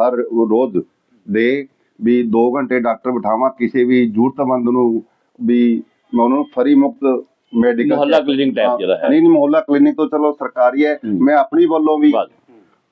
ਹਰ ਰੋਜ਼ ਦੇ ਵੀ 2 ਘੰਟੇ ਡਾਕਟਰ ਬਿਠਾਵਾਂ ਕਿਸੇ ਵੀ ਜ਼ਰੂਰਤਮੰਦ ਨੂੰ ਵੀ ਮੈਂ ਉਹਨਾਂ ਨੂੰ ਫਰੀ ਮੁਕਤ ਮੈਡੀਕਲ ਮੁਹੱਲਾ clinic type ਜਿਹੜਾ ਹੈ। ਨਹੀਂ ਨਹੀਂ ਮੁਹੱਲਾ ਕਲੀਨਿਕ ਤੋਂ ਚਲੋ ਸਰਕਾਰੀ ਹੈ। ਮੈਂ ਆਪਣੀ ਵੱਲੋਂ ਵੀ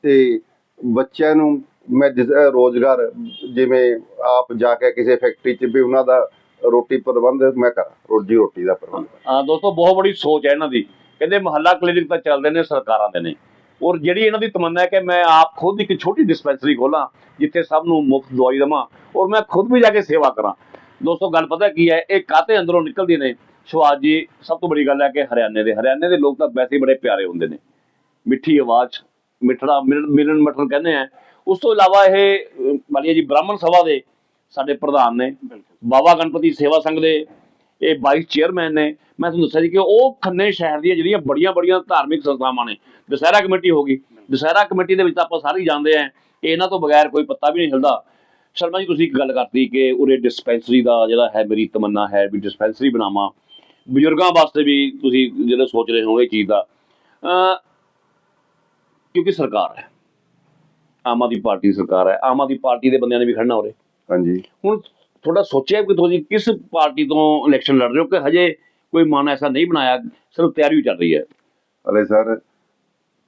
ਤੇ ਬੱਚਿਆਂ ਨੂੰ ਮੈਂ ਰੋਜ਼ਗਾਰ ਜਿਵੇਂ ਆਪ ਜਾ ਕੇ ਕਿਸੇ ਫੈਕਟਰੀ 'ਚ ਵੀ ਉਹਨਾਂ ਦਾ ਰੋਟੀ ਪ੍ਰਬੰਧ ਮੈਂ ਕਰਾਂ ਰੋਜੀ ਰੋਟੀ ਦਾ ਪ੍ਰਬੰਧ ਹਾਂ ਦੋਸਤੋ ਬਹੁਤ ਬੜੀ ਸੋਚ ਹੈ ਇਹਨਾਂ ਦੀ ਕਹਿੰਦੇ ਮਹੱਲਾ ਕਲੀਨਿਕ ਤਾਂ ਚੱਲਦੇ ਨੇ ਸਰਕਾਰਾਂ ਦੇ ਨੇ ਔਰ ਜਿਹੜੀ ਇਹਨਾਂ ਦੀ ਤਮੰਨਾ ਹੈ ਕਿ ਮੈਂ ਆਪ ਖੁਦ ਇੱਕ ਛੋਟੀ ਡਿਸਪੈਂਸਰੀ ਖੋਲਾਂ ਜਿੱਥੇ ਸਭ ਨੂੰ ਮੁਫਤ ਦਵਾਈ ਦੇਵਾਂ ਔਰ ਮੈਂ ਖੁਦ ਵੀ ਜਾ ਕੇ ਸੇਵਾ ਕਰਾਂ। ਦੋਸਤੋ ਗੱਲ ਪਤਾ ਕੀ ਹੈ ਇਹ ਕਾਤੇ ਅੰਦਰੋਂ ਨਿਕਲਦੀ ਨੇ? ਸੁਆਦ ਜੀ ਸਭ ਤੋਂ ਬੜੀ ਗੱਲ ਹੈ ਕਿ ਹਰਿਆਣੇ ਦੇ ਹਰਿਆਣੇ ਦੇ ਲੋਕ ਤਾਂ ਵੈਸੇ ਹੀ ਬੜੇ ਪਿਆਰੇ ਹੁੰਦੇ ਨੇ। ਮਿੱਠੀ ਆਵਾਜ਼ ਮਿੱਠੜਾ ਮਿਲਨ ਮਟਨ ਕਹਿੰਦੇ ਆ। ਉਸ ਤੋਂ ਇਲਾਵਾ ਇਹ ਮਾਲੀਆ ਜੀ ਬ੍ਰਾਹਮਣ ਸਭਾ ਦੇ ਸਾਡੇ ਪ੍ਰਧਾਨ ਨੇ। ਬਾਬਾ ਗਣਪਤੀ ਸੇਵਾ ਸੰਘ ਦੇ ਇਹ ਵਾਈਸ ਚੇਅਰਮੈਨ ਨੇ ਮੈਂ ਤੁਹਾਨੂੰ ਦੱਸਿਆ ਜੀ ਕਿ ਉਹ ਖੰਨੇ ਸ਼ਹਿਰ ਦੀਆਂ ਜਿਹੜੀਆਂ ਬੜੀਆਂ ਬੜੀਆਂ ਧਾਰਮਿਕ ਸੰਸਥਾਵਾਂ ਨੇ ਦੁਸਹਿਰਾ ਕਮੇਟੀ ਹੋ ਗਈ। ਦੁਸਹਿਰਾ ਕਮੇਟੀ ਦੇ ਵਿੱਚ ਤਾਂ ਆਪਾਂ ਸਾਰੇ ਹੀ ਜਾਣਦੇ ਆਂ ਕਿ ਇਹਨਾਂ ਤੋਂ ਬਗੈਰ ਕੋਈ ਪੱਤਾ ਵੀ ਨਹੀਂ ਹਿਲਦਾ। ਸ਼ਰਮਾ ਜੀ ਤੁਸੀਂ ਇੱਕ ਗੱਲ ਕਰਤੀ ਕਿ ਉਰੇ ਡਿਸਪੈਂਸਰੀ ਦਾ ਜਿਹੜਾ ਹੈ ਮੇਰੀ ਤਮੰਨਾ ਹੈ ਵੀ ਡਿਸਪੈਂਸਰੀ ਬਣਾਵਾਂ। ਬਜ਼ੁਰਗਾਂ ਵਾਸਤੇ ਵੀ ਤੁਸੀਂ ਜਿਹੜਾ ਸੋਚ ਰਹੇ ਹੋ ਇਹ ਚੀਜ਼ ਦਾ। ਕਿਉਂਕਿ ਸਰਕਾਰ ਹੈ। ਆਮ ਆਦਮੀ ਪਾਰਟੀ ਸਰਕਾਰ ਹੈ। ਆਮ ਆਦਮੀ ਪਾਰਟੀ ਦੇ ਬੰਦਿਆਂ ਨੇ ਵੀ ਖੜਨਾ ਉਰੇ। ਹਾਂਜੀ। ਹੁਣ ਤੁਹਾਡਾ ਸੋਚਿਆ ਕਿ ਤੁਸੀਂ ਕਿਸ ਪਾਰਟੀ ਤੋਂ ਇਲੈਕਸ਼ਨ ਲੜ ਰਹੇ ਹੋ ਕਿ ਹਜੇ ਕੋਈ ਮਨ ਐਸਾ ਨਹੀਂ ਬਣਾਇਆ? ਸਿਰਫ ਤਿਆਰੀ ਚੱਲ ਰਹੀ ਹੈ। ਹਲੇ ਸਰ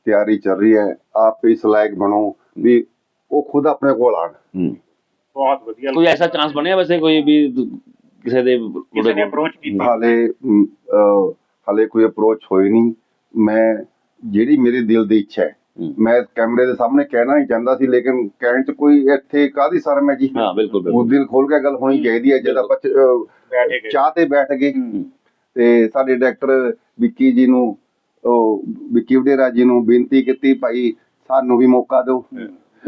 ਤਿਆਰੀ ਚੱਲ ਰਹੀ ਹੈ। ਆਪ ਇਸ ਲਾਇਕ ਬਣੋ ਵੀ ਉਹ ਖੁਦ ਆਪਣੇ ਕੋਲ ਆਣ। ਬਹੁਤ ਵਧੀਆ ਕੋਈ ਐਸਾ ਚਾਂਸ ਬਣਿਆ ਵੈਸੇ ਕੋਈ ਵੀ ਕਿਸੇ ਦੇ ਕਿਸੇ ਨੇ ਅਪਰੋਚ ਕੀਤੀ? ਹਾਲੇ ਹਾਲੇ ਕੋਈ ਅਪਰੋਚ ਹੋਈ ਨਹੀਂ। ਮੈਂ ਜਿਹੜੀ ਮੇਰੇ ਦਿਲ ਦੀ ਇੱਛਾ ਹੂੰ। ਮੈਂ ਕੈਮਰੇ ਦੇ ਸਾਹਮਣੇ ਕਹਿਣਾ ਹੀ ਚਾਹੁੰਦਾ ਸੀ ਲੇਕਿਨ ਕਹਿਣ ਚ ਕੋਈ ਇੱਥੇ ਕਾਦੀ ਸ਼ਰਮ ਹੈ ਜੀ? ਹਾਂ ਬਿਲਕੁਲ ਉਹ ਬਿਲਕੁਲ ਦਿਲ ਖੋਲ ਕੇ ਗੱਲ ਹੋਣੀ ਚਾਹੀਦੀ ਹੈ ਜਦ ਆਪਾਂ ਚਾਹ ਤੇ ਬੈਠ ਗਏ। ਤੇ ਸਾਡੇ ਡਾਇਰੈਕਟਰ ਵਿੱਕੀ ਜੀ ਨੂੰ ਉਹ ਵਿੱਕੀ ਵਡੇਰਾ ਜੀ ਨੂੰ ਬੇਨਤੀ ਕੀਤੀ ਭਾਈ ਸਾਨੂੰ ਵੀ ਮੌਕਾ ਦਿਓ।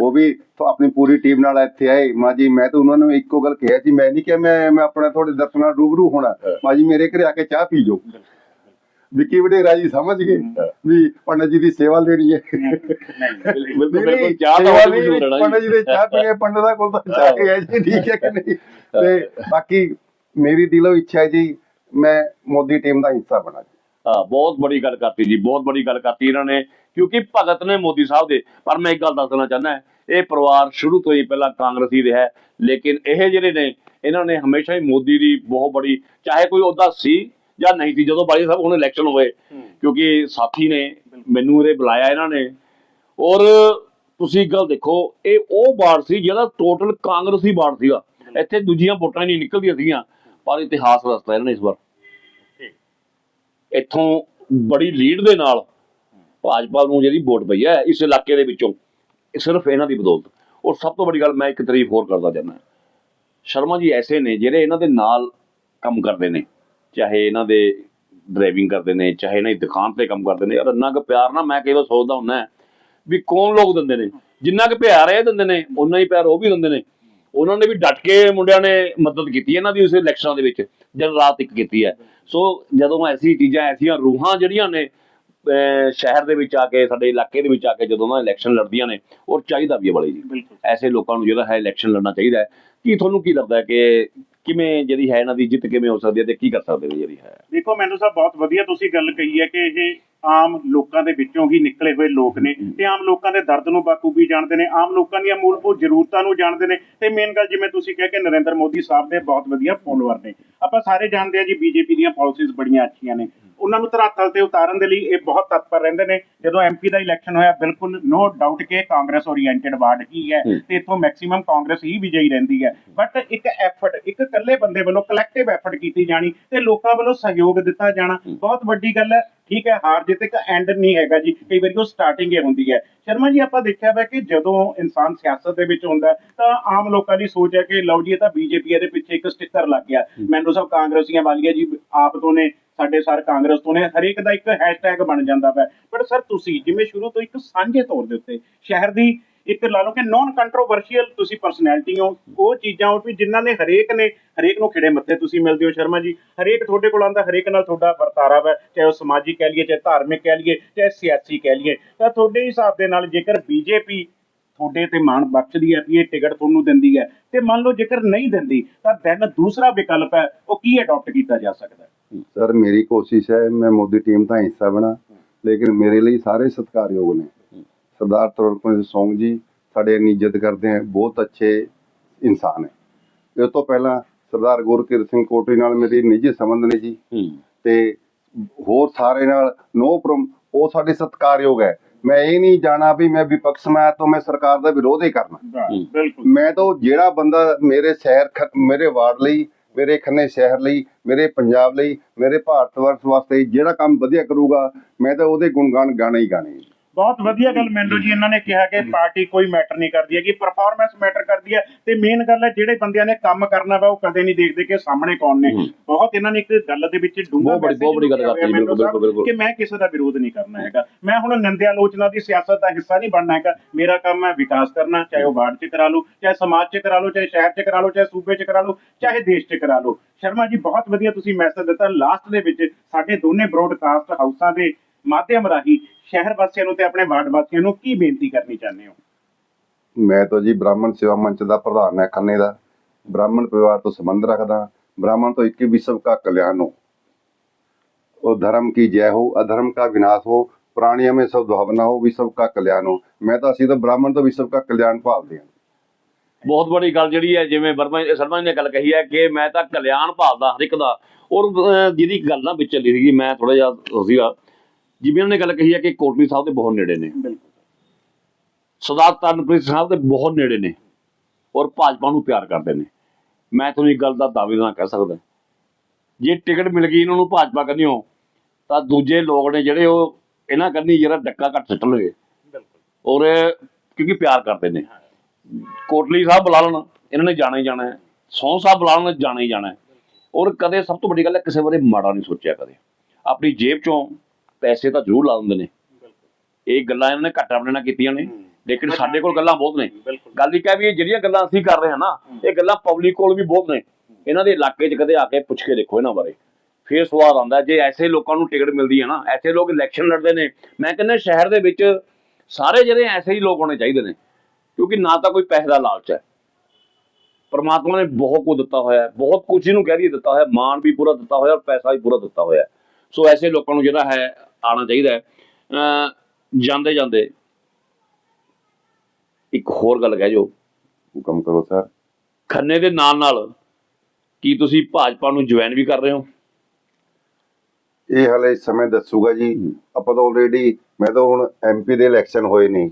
ਉਹ ਵੀ ਤਾਂ ਆਪਣੀ ਪੂਰੀ ਟੀਮ ਨਾਲ ਇੱਥੇ ਆਏ। ਮਾਂ ਜੀ ਮੈਂ ਤਾਂ ਉਹਨਾਂ ਨੂੰ ਇੱਕੋ ਗੱਲ ਕਿਹਾ ਸੀ ਮੈਂ ਨਹੀਂ ਕਿ ਮੈਂ ਮੈਂ ਆਪਣੇ ਤੁਹਾਡੇ ਦਰਸ਼ਨਾਂ ਨਾਲ ਰੂਬਰੂ ਹੋਣਾ। ਮਾਂ ਜੀ ਮੇਰੇ ਘਰੇ ਆ ਕੇ ਚਾਹ ਪੀ ਜਾਓ। ਵਿੱਕੀ ਵਡੇਰਾ ਜੀ ਸਮਝ ਗਏ ਵੀ ਪੰਡਤ ਜੀ ਦੀ ਸੇਵਾ ਲੈਣੀ ਹੈ। ਨਹੀਂ ਬਿਲਕੁਲ ਬਿਲਕੁਲ ਚਾਹ ਤਾਂ ਹੈ ਨਾ ਪੰਡਤ ਜੀ ਦੇ ਚਾਹ ਪੀਣੇ ਪੰਡਤ ਦਾ ਕੋਲ ਤਾਂ ਚਾਹ ਹੈ ਜੀ ਠੀਕ ਹੈ ਕਿ ਨਹੀਂ? ਤੇ ਬਾਕੀ ਮੇਰੀ ਦਿਲੋਂ ਇੱਛਾ ਹੈ ਜੀ ਮੈਂ ਮੋਦੀ ਟੀਮ ਦਾ ਹਿੱਸਾ ਬਣਾ ਹਾਂ ਬਹੁਤ ਬੜੀ ਗੱਲ ਕਰਤੀ ਜੀ ਬਹੁਤ ਬੜੀ ਗੱਲ ਕਰਤੀ ਇਹਨਾਂ ਨੇ ਕਿਉਂਕਿ ਭਗਤ ਨੇ ਮੋਦੀ ਸਾਹਿਬ ਦੇ ਪਰ ਮੈਂ ਇੱਕ ਗੱਲ ਦੱਸਣਾ ਚਾਹੁੰਦਾ ਇਹ ਪਰਿਵਾਰ ਸ਼ੁਰੂ ਤੋਂ ਹੀ ਪਹਿਲਾਂ ਕਾਂਗਰਸੀ ਰਿਹਾ ਹੈ, ਲੇਕਿਨ ਇਹ ਜਿਹੜੇ ਨੇ ਇਹਨਾਂ ਨੇ ਹਮੇਸ਼ਾ ਹੀ ਮੋਦੀ ਦੀ ਬਹੁਤ ਬੜੀ ਚਾਹੇ ਕੋਈ ਉਹਦਾ ਸੀ ਜਾਂ ਨਹੀਂ ਸੀ ਜਦੋਂ ਬਾਈ ਸਾਹਿਬ ਹੁਣ ਇਲੈਕਸ਼ਨ ਹੋਏ ਕਿਉਂਕਿ ਸਾਥੀ ਨੇ ਮੈਨੂੰ ਇਹਦੇ ਬੁਲਾਇਆ ਇਹਨਾਂ ਨੇ। ਔਰ ਤੁਸੀਂ ਗੱਲ ਦੇਖੋ ਇਹ ਉਹ ਵਾਰਡ ਸੀ ਜਿਹੜਾ ਟੋਟਲ ਕਾਂਗਰਸੀ ਵਾਰਡ ਸੀਗਾ। ਇੱਥੇ ਦੂਜੀਆਂ ਵੋਟਾਂ ਨਹੀਂ ਨਿਕਲਦੀਆਂ ਸੀਗੀਆਂ ਪਰ ਇਤਿਹਾਸ ਰਸਤਾ ਇਹਨਾਂ ਨੇ ਇਸ ਵਾਰ। ਇੱਥੋਂ ਬੜੀ ਲੀਡ ਦੇ ਨਾਲ ਭਾਜਪਾ ਨੂੰ ਜਿਹੜੀ ਵੋਟ ਪਈ ਹੈ ਇਸ ਇਲਾਕੇ ਦੇ ਵਿੱਚੋਂ ਇਹ ਸਿਰਫ ਇਹਨਾਂ ਦੀ ਬਦੌਲਤ। ਔਰ ਸਭ ਤੋਂ ਵੱਡੀ ਗੱਲ ਮੈਂ ਇੱਕ ਤਾਰੀਫ ਹੋਰ ਕਰਦਾ ਜਾਂਦਾ ਸ਼ਰਮਾ ਜੀ ਐਸੇ ਨੇ ਜਿਹੜੇ ਇਹਨਾਂ ਦੇ ਨਾਲ ਕੰਮ ਕਰਦੇ ਨੇ। ਚਾਹੇ ਇਹਨਾਂ ਦੇ ਡਰਾਈਵਿੰਗ ਕਰਦੇ ਨੇ ਚਾਹੇ ਇਹਨਾਂ ਦੀ ਦੁਕਾਨ ਤੇ ਕੰਮ ਕਰਦੇ ਨੇ ਯਾਰ ਇੰਨਾ ਕੁ ਪਿਆਰ ਨਾ ਮੈਂ ਕਈ ਵਾਰ ਸੋਚਦਾ ਹੁੰਦਾ ਵੀ ਕੌਣ ਲੋਕ ਦਿੰਦੇ ਨੇ ਜਿੰਨਾ ਕੁ ਪਿਆਰ ਇਹ ਦਿੰਦੇ ਨੇ ਉਨਾ ਹੀ ਪਿਆਰ ਉਹ ਵੀ ਦਿੰਦੇ ਨੇ। ਉਹਨਾਂ ਨੇ ਵੀ ਡਟ ਕੇ ਮੁੰਡਿਆਂ ਨੇ ਮਦਦ ਕੀਤੀ ਇਹਨਾਂ ਦੀ ਉਸ ਇਲੈਕਸ਼ਨਾਂ ਦੇ ਵਿੱਚ ਦਿਨ ਰਾਤ ਇੱਕ ਕੀਤੀ ਹੈ। ਸੋ ਜਦੋਂ ਐਸੀ ਚੀਜ਼ਾਂ ਐਸੀਆਂ ਰੂਹਾਂ ਜਿਹੜੀਆਂ ਨੇ ਸ਼ਹਿਰ ਦੇ ਵਿੱਚ ਆ ਕੇ ਸਾਡੇ ਇਲਾਕੇ ਦੇ ਵਿੱਚ ਆ ਕੇ ਜਦੋਂ ਨਾ ਇਲੈਕਸ਼ਨ ਲੜਦੀਆਂ ਨੇ ਔਰ ਚਾਹੀਦਾ ਵੀ ਹੈ ਬੜੇ ਜੀ। ਐਸੇ ਲੋਕਾਂ ਨੂੰ ਜਿਹੜਾ ਹੈ ਇਲੈਕਸ਼ਨ ਲੜਨਾ ਚਾਹੀਦਾ ਹੈ। ਕੀ ਤੁਹਾਨੂੰ ਕੀ ਲੱਗਦਾ ਹੈ ਕਿ ਕਿਵੇਂ ਜਿਹੜੀ ਹੈ ਇਹਨਾਂ ਦੀ ਜਿੱਤ ਕਿਵੇਂ ਹੋ ਸਕਦੀ ਹੈ ਤੇ ਕੀ ਕਰ ਸਕਦੇ ਨੇ ਜਿਹੜੀ ਹੈ? ਦੇਖੋ ਮੈਨੂੰ ਸਾਹਿਬ ਬਹੁਤ ਵਧੀਆ ਤੁਸੀਂ ਗੱਲ ਕਹੀ ਹੈ ਕਿ ਇਹ ਆਮ ਲੋਕਾਂ ਦੇ ਵਿੱਚੋਂ ਹੀ ਨਿਕਲੇ ਹੋਏ ਲੋਕ ਨੇ ਤੇ ਆਮ ਲੋਕਾਂ ਦੇ ਦਰਦ ਨੂੰ ਬਾਖੂਬੀ ਜਾਣਦੇ ਨੇ ਆਮ ਲੋਕਾਂ ਦੀਆਂ ਮੂਲਭੂਤ ਜ਼ਰੂਰਤਾਂ ਨੂੰ ਜਾਣਦੇ ਨੇ ਤੇ ਮੇਨ ਗੱਲ ਜਿਵੇਂ ਤੁਸੀਂ ਕਿਹਾ ਕਿ ਨਰਿੰਦਰ ਮੋਦੀ ਸਾਹਿਬ ਦੇ ਬਹੁਤ ਵਧੀਆ ਫੋਲੋਅਰ ਨੇ। ਆਪਾਂ ਸਾਰੇ ਜਾਣਦੇ ਆ ਜੀ ਬੀਜੇਪੀ ਦੀਆਂ ਪਾਲਿਸੀਜ਼ ਬੜੀਆਂ ਅੱਛੀਆਂ ਨੇ। ਉਹਨਾਂ ਨੂੰ ਧਰਾਤਲ ਤੇ ਉਤਾਰਨ ਦੇ ਲਈ ਇਹ ਬਹੁਤ ਤਤਪਰ ਰਹਿੰਦੇ ਨੇ। ਜਦੋਂ ਐਮਪੀ ਦਾ ਇਲੈਕਸ਼ਨ ਹੋਇਆ ਬਿਲਕੁਲ ਨੋ ਡਾਊਟ ਕਿ ਕਾਂਗਰਸ ਓਰੀਐਂਟਡ ਵਾਰਡ ਹੀ ਹੈ। ਤੇ ਇਥੋਂ ਮੈਕਸਿਮਮ ਕਾਂਗਰਸ ਹੀ ਵਿਜਈ ਰਹਿੰਦੀ ਹੈ। ਬਟ ਇੱਕ ਐਫਰਟ ਇੱਕ ਇਕੱਲੇ ਬੰਦੇ ਵੱਲੋਂ ਕਲੈਕਟਿਵ ਐਫਰਟ ਕੀਤੀ ਜਾਣੀ ਤੇ ਲੋਕਾਂ ਵੱਲੋਂ ਸਹਿਯੋਗ ਦਿੱਤਾ ਜਾਣਾ ਬਹੁਤ ਵੱਡੀ ਗੱਲ ਹੈ। ਠੀਕ ਹੈ ਹਾਰ ਜਿੱਤ ਇੱਕ ਐਂਡ ਨਹੀਂ ਹੈਗਾ ਜੀ। ਕਈ ਵਾਰੀ ਉਹ ਸਟਾਰਟਿੰਗ ਹੀ ਹੁੰਦੀ ਹੈ। ਸ਼ਰਮਾ ਜੀ ਆਪਾਂ ਦੇਖਿਆ ਵਾ ਕਿ ਜਦੋਂ ਇਨਸਾਨ ਸਿਆਸਤ ਦੇ ਵਿੱਚ ਹੁੰਦਾ ਤਾਂ ਆਮ ਲੋਕਾਂ ਦੀ ਸੋਚ ਹੈ ਕਿ ਲਓ ਜੀ ਇਹ ਤਾਂ ਬੀਜੇਪੀ ਦੇ ਪਿੱਛੇ ਇੱਕ ਸਟicker ਲੱਗ ਗਿਆ। ਮੈਨੂੰ ਸਭ ਕਾਂਗਰਸੀਆਂ ਵਾਲੀਆ ਜੀ, ਆਪ ਤੋਂ ਨੇ, ਸਾਡੇ ਸਰ ਕਾਂਗਰਸ ਤੋਂ ਨੇ, ਹਰੇਕ ਦਾ ਇੱਕ ਹੈਸ਼ਟੈਗ ਬਣ ਜਾਂਦਾ ਵਾ ਬਟ ਸਰ ਤੁਸੀਂ ਜਿਵੇਂ ਸ਼ੁਰੂ ਤੋਂ ਇੱਕ ਸਾਂਝੇ ਤੌਰ ਦੇ ਉੱਤੇ ਸ਼ਹਿਰ ਦੀ ਇੱਕ ਲਾ ਲਓ ਕਿ ਨੌਨ ਕੰਟਰੋਵਰਸ਼ੀਅਲ ਤੁਸੀਂ ਪਰਸਨੈਲਿਟੀ ਹੋ, ਉਹ ਚੀਜ਼ਾਂ ਉਹ ਵੀ ਜਿਨ੍ਹਾਂ ਨੇ ਹਰੇਕ ਨੇ, ਹਰੇਕ ਨੂੰ ਖਿੜੇ ਮੱਥੇ ਤੁਸੀਂ ਮਿਲਦੇ ਹੋ ਸ਼ਰਮਾ ਜੀ। ਹਰੇਕ ਤੁਹਾਡੇ ਕੋਲ ਆਂਦਾ ਹਰੇਕ ਨਾਲ ਤੁਹਾਡਾ ਵਰਤਾਰਾ ਹੈ ਚਾਹੇ ਉਹ ਸਮਾਜਿਕ ਕਹਿ ਲਈਏ, ਚਾਹੇ ਧਾਰਮਿਕ ਕਹਿ ਲਈਏ, ਚਾਹੇ ਸਿਆਸੀ ਕਹਿ ਲਈਏ। ਤਾਂ ਤੁਹਾਡੇ ਹਿਸਾਬ ਦੇ ਨਾਲ ਜੇਕਰ ਬੀਜੇਪੀ ਤੁਹਾਡੇ ਤੇ ਮਾਣ ਬਖਸ਼ਦੀ ਹੈ ਵੀ ਇਹ ਟਿਕਟ ਤੁਹਾਨੂੰ ਦਿੰਦੀ ਹੈ। ਤੇ ਮੰਨ ਲਓ ਜੇਕਰ ਨਹੀਂ ਦਿੰਦੀ ਤਾਂ ਦੈਨ ਦੂਸਰਾ ਵਿਕਲਪ ਹੈ ਉਹ ਕੀ ਅਡਾਪਟ ਕੀਤਾ ਜਾ ਸਕਦਾ ਹੈ? ਸਰ ਮੇਰੀ ਕੋਸ਼ਿਸ਼ ਹੈ ਮੈਂ ਮੋਦੀ ਟੀਮ ਦਾ ਹਿੱਸਾ ਬਣਾ ਲੇਕਿਨ ਮੇਰੇ ਲਈ ਸਾਰੇ ਸਤਿਕਾਰਯੋਗ ਨੇ। ਸਰਦਾਰ ਤਰੁਣ ਸਿੰਘ ਜੀ ਸਾਡੇ ਇੰਨੀ ਇੱਜ਼ਤ ਕਰਦੇ ਹੈ ਬਹੁਤ ਅੱਛੇ ਇਨਸਾਨ ਹੈ। ਇਸ ਤੋਂ ਪਹਿਲਾਂ ਸਰਦਾਰ ਗੁਰਕੀਰਤ ਸਿੰਘ ਕੋਟਰੀ ਨਾਲ ਮੇਰੀ ਨਿੱਜੀ ਸੰਬੰਧ ਨੇ ਜੀ। ਤੇ ਹੋਰ ਸਾਰੇ ਨਾਲ ਨੋ ਪ੍ਰੋਮ ਉਹ ਸਾਡੇ ਸਤਿਕਾਰਯੋਗ ਹੈ। ਮੈਂ ਇਹ ਨਹੀਂ ਜਾਣਾ ਵੀ ਮੈਂ ਵਿਪਕਸ਼ ਮੈਂ ਤਾਂ ਮੈਂ ਸਰਕਾਰ ਦਾ ਵਿਰੋਧ ਹੀ ਕਰਨਾ। ਬਿਲਕੁਲ। ਮੈਂ ਤਾਂ ਜਿਹੜਾ ਬੰਦਾ ਮੇਰੇ ਸ਼ਹਿਰ ਮੇਰੇ ਵਾਰਡ ਲਈ ਮੇਰੇ ਖੰਨੇ ਸ਼ਹਿਰ ਲਈ ਮੇਰੇ ਪੰਜਾਬ ਲਈ ਮੇਰੇ ਭਾਰਤ ਵਰਸ਼ ਵਾਸਤੇ ਜਿਹੜਾ ਕੰਮ ਵਧੀਆ ਕਰੂਗਾ ਮੈਂ ਤਾਂ ਉਹਦੇ ਗੁਣਗਾਨ ਗਾਣੇ ਹੀ ਗਾਣੇ। ਬਹੁਤ ਵਧੀਆ ਗੱਲ ਮੈਨੂੰ ਜੀ ਇਹਨਾਂ ਨੇ ਕਿਹਾ ਕਿ ਪਾਰਟੀ ਕੋਈ ਮੈਟਰ ਨਹੀਂ ਕਰਦੀ ਹੈ ਕਿ ਪਰਫਾਰਮੈਂਸ ਮੈਟਰ ਕਰਦੀ ਹੈ ਤੇ ਮੇਨ ਗੱਲ ਹੈ ਜਿਹੜੇ ਬੰਦਿਆਂ ਨੇ ਕੰਮ ਕਰਨਾ ਵਾ ਉਹ ਕਦੇ ਨਹੀਂ ਦੇਖਦੇ ਕਿ ਸਾਹਮਣੇ ਕੌਣ ਨੇ। ਬਹੁਤ ਇਹਨਾਂ ਨੇ ਇੱਕ ਗੱਲ ਦੇ ਵਿੱਚ ਡੂੰਘਾ ਬਹੁਤ ਬੜੀ- ਬਹੁਤ ਬੜੀ ਗੱਲ ਕਰਤੀ, ਬਿਲਕੁਲ, ਬਿਲਕੁਲ, ਬਿਲਕੁਲ। ਕਿ ਮੈਂ ਕਿਸੇ ਦਾ ਵਿਰੋਧ ਨਹੀਂ ਕਰਨਾ ਹੈਗਾ। ਮੈਂ ਹੁਣ ਨਿੰਦਿਆ ਆਲੋਚਨਾ ਦੀ ਸਿਆਸਤ ਦਾ ਹਿੱਸਾ ਨਹੀਂ ਬਣਨਾ ਹੈਗਾ। ਮੇਰਾ ਕੰਮ ਹੈ ਵਿਕਾਸ ਕਰਨਾ ਚਾਹੇ ਉਹ ਵਾਰਡ 'ਚ ਕਰਾ ਲਓ ਚਾਹੇ ਸਮਾਜ 'ਚ ਕਰਾ ਲਓ ਚਾਹੇ ਸ਼ਹਿਰ 'ਚ ਕਰਾ ਲਓ ਚਾਹੇ ਸੂਬੇ 'ਚ ਕਰਾ ਲਓ ਚਾਹੇ ਦੇਸ਼ 'ਚ ਕਰਾ ਲਓ। ਸ਼ਰਮਾ ਜੀ ਬਹੁਤ ਵਧੀਆ ਤੁਸੀਂ ਮੈਸੇਜ ਦਿੱਤਾ। ਲਾਸਟ ਦੇ ਵਿੱਚ ਸਾਡੇ ਦੋਨੇ ਬ੍ਰੌਡਕਾਸਟ ਹਾਊਸਾਂ ਦੇ ਮਾਧਿਅਮ ਰਾਹੀਂ ਸ਼ਹਿਰ ਵਾਸੀਆਂ ਨੂੰ ਤੇ ਆਪਣੇ ਵਾਰਡ ਵਾਸੀਆਂ ਨੂੰ ਕੀ ਬੇਨਤੀ ਕਰਨੀ ਚਾਹੁੰਦੇ ਹੋ ਮੈਂ ਤਾਂ ਜੀ ਬ੍ਰਾਹਮਣ ਸੇਵਾ ਮੰਚ ਦਾ ਪ੍ਰਧਾਨ ਹੈ ਖੰਨੇ ਦਾ ਬ੍ਰਾਹਮਣ ਪਰਿਵਾਰ ਤੋਂ ਸੰਬੰਧ ਰੱਖਦਾ ਬ੍ਰਾਹਮਣ ਤੋਂ 21 ਵਿਸ਼ਵ का कल्याण हो और धर्म की जय हो अधर्म का विनाश हो प्राणियों में सद्भावना हो विश्व का कल्याण हो मैं तो ਅਸੀਂ ਤਾਂ ਬ੍ਰਾਹਮਣ ਤੋਂ ਵਿਸ਼ਵ का कल्याण ਭਾਲਦੇ ਹਾਂ ਬਹੁਤ ਬੜੀ ਗੱਲ ਜਿਹੜੀ ਹੈ ਜਿਵੇਂ ਵਰਮਾ ਸ਼ਰਮਾ ਜੀ ਨੇ ਗੱਲ ਕਹੀ ਹੈ ਕਿ ਮੈਂ ਤਾਂ ਕਲਿਆਣ ਭਾਲਦਾ ਹਰ ਇੱਕ ਦਾ ਔਰ ਅਹ, ਜਿਹਦੀ ਗੱਲ ਨਾ ਵਿੱਚ ਚੱਲੀ ਸੀਗੀ ਮੈਂ ਥੋੜਾ ਜਿਹਾ ਉਹ ਸੀਗਾ ਜਿਵੇਂ ਉਹਨਾਂ ਨੇ ਗੱਲ ਕਹੀ ਹੈ ਕਿ ਕੋਟਲੀ ਸਾਹਿਬ ਦੇ ਬਹੁਤ ਨੇੜੇ ਨੇ। ਬਿਲਕੁਲ। ਸਰਦਾਰ ਤਰਨਪ੍ਰੀਤ ਸਾਹਿਬ ਦੇ ਬਹੁਤ ਨੇੜੇ ਨੇ ਔਰ ਭਾਜਪਾ ਨੂੰ ਪਿਆਰ ਕਰਦੇ ਨੇ। ਮੈਂ ਤੁਹਾਨੂੰ ਇੱਕ ਗੱਲ ਦਾ ਦਾਅਵੇ ਨਾਲ ਕਹਿ ਸਕਦਾ। ਜੇ ਟਿਕਟ ਮਿਲ ਗਈ ਇਹਨਾਂ ਨੂੰ ਭਾਜਪਾ ਕੰਨਿਓ ਤਾਂ ਦੂਜੇ ਲੋਕ ਨੇ ਜਿਹੜੇ ਉਹ ਇਹਨਾਂ ਕੰਨੀ ਜਿਹੜਾ ਡੱਕਾ ਘੱਟ ਸਿੱਟਣਗੇ ਬਿਲਕੁਲ। ਔਰ ਕਿਉਂਕਿ ਪਿਆਰ ਕਰਦੇ ਨੇ। ਕੋਟਲੀ ਸਾਹਿਬ ਬੁਲਾ ਲੈਣ ਇਹਨਾਂ ਨੇ ਜਾਣਾ ਹੀ ਜਾਣਾ ਹੈ। ਸੌ ਸਾਹਿਬ ਬੁਲਾ ਲੈਣ ਜਾਣਾ ਹੀ ਜਾਣਾ ਹੈ। ਔਰ ਕਦੇ ਸਭ ਤੋਂ ਵੱਡੀ ਗੱਲ ਹੈ ਕਿਸੇ ਬਾਰੇ ਮਾੜਾ ਨਹੀਂ ਸੋਚਿਆ ਕਦੇ। ਆਪਣੀ ਜੇਬ ਚੋਂ ਪੈਸੇ ਤਾਂ ਜ਼ਰੂਰ ਲਾ ਦਿੰਦੇ ਨੇ। ਇਹ ਗੱਲਾਂ ਇਹਨਾਂ ਨੇ ਘੱਟ ਆਪਣੇ ਨਾਲ ਕੀਤੀਆਂ ਨੇ। ਲੇਕਿਨ ਸਾਡੇ ਕੋਲ ਗੱਲਾਂ ਬਹੁਤ ਨੇ। ਗੱਲ ਇਹ ਹੈ ਵੀ ਇਹ ਜਿਹੜੀਆਂ ਗੱਲਾਂ ਅਸੀਂ ਕਰ ਰਹੇ ਹਾਂ ਨਾ ਇਹ ਗੱਲਾਂ ਪਬਲਿਕ ਕੋਲ ਵੀ ਬਹੁਤ ਨੇ। ਇਹਨਾਂ ਦੇ ਇਲਾਕੇ 'ਚ ਕਦੇ ਆ ਕੇ ਪੁੱਛ ਕੇ ਦੇਖੋ ਇਹਨਾਂ ਬਾਰੇ। ਫੇਰ ਸਵਾਲ ਆਉਂਦਾ ਜੇ ਐਸੇ ਲੋਕਾਂ ਨੂੰ ਟਿਕਟ ਮਿਲਦੀ ਹੈ ਨਾ ਐਸੇ ਲੋਕ ਇਲੈਕਸ਼ਨ ਲੜਦੇ ਨੇ ਮੈਂ ਕਹਿੰਦਾ ਸ਼ਹਿਰ ਦੇ ਵਿੱਚ ਸਾਰੇ ਜਿਹੜੇ ਐਸੇ ਹੀ ਲੋਕ ਹੋਣੇ ਚਾਹੀਦੇ ਨੇ ਕਿਉਂਕਿ ਨਾ ਤਾਂ ਕੋਈ ਪੈਸੇ ਦਾ ਲਾਲਚ ਹੈ। ਪਰਮਾਤਮਾ ਨੇ ਬਹੁਤ ਕੁਝ ਦਿੱਤਾ ਹੋਇਆ ਹੈ ਬਹੁਤ ਕੁਝ ਇਹਨੂੰ ਕਹਿ ਰਹੀ ਦਿੱਤਾ ਹੋਇਆ ਮਾਨ ਵੀ ਪੂਰਾ ਦਿੱਤਾ ਹੋਇਆ ਔਰ ਪੈਸਾ ਵੀ ਪੂਰਾ ਦਿੱਤਾ ਹੋਇਆ। ਸੋ ਐਸੇ ਲੋਕਾਂ ਨੂੰ ਜਿਹੜਾ ਹੈ ਆਣਾ ਚਾਹੀਦਾ ਹੈ। ਜਾਂਦੇ ਜਾਂਦੇ ਇੱਕ ਹੋਰ ਗੱਲ ਕਹਿ ਜੋ। ਹੁਕਮ ਕਰੋ ਸਰ। ਖੰਨੇ ਦੇ ਨਾਲ ਨਾਲ ਕੀ ਤੁਸੀਂ ਭਾਜਪਾ ਨੂੰ ਜੁਆਇਨ ਵੀ ਕਰ ਰਹੇ ਹੋ? ਇਹ ਹਲੇ ਸਮੇਂ ਦੱਸੂਗਾ ਜੀ। ਆਪਾਂ ਤਾਂ ਆਲਰੇਡੀ ਮੈਂ ਤਾਂ ਹੁਣ ਐਮਪੀ ਦੇ ਇਲੈਕਸ਼ਨ ਹੋਏ ਨੇ।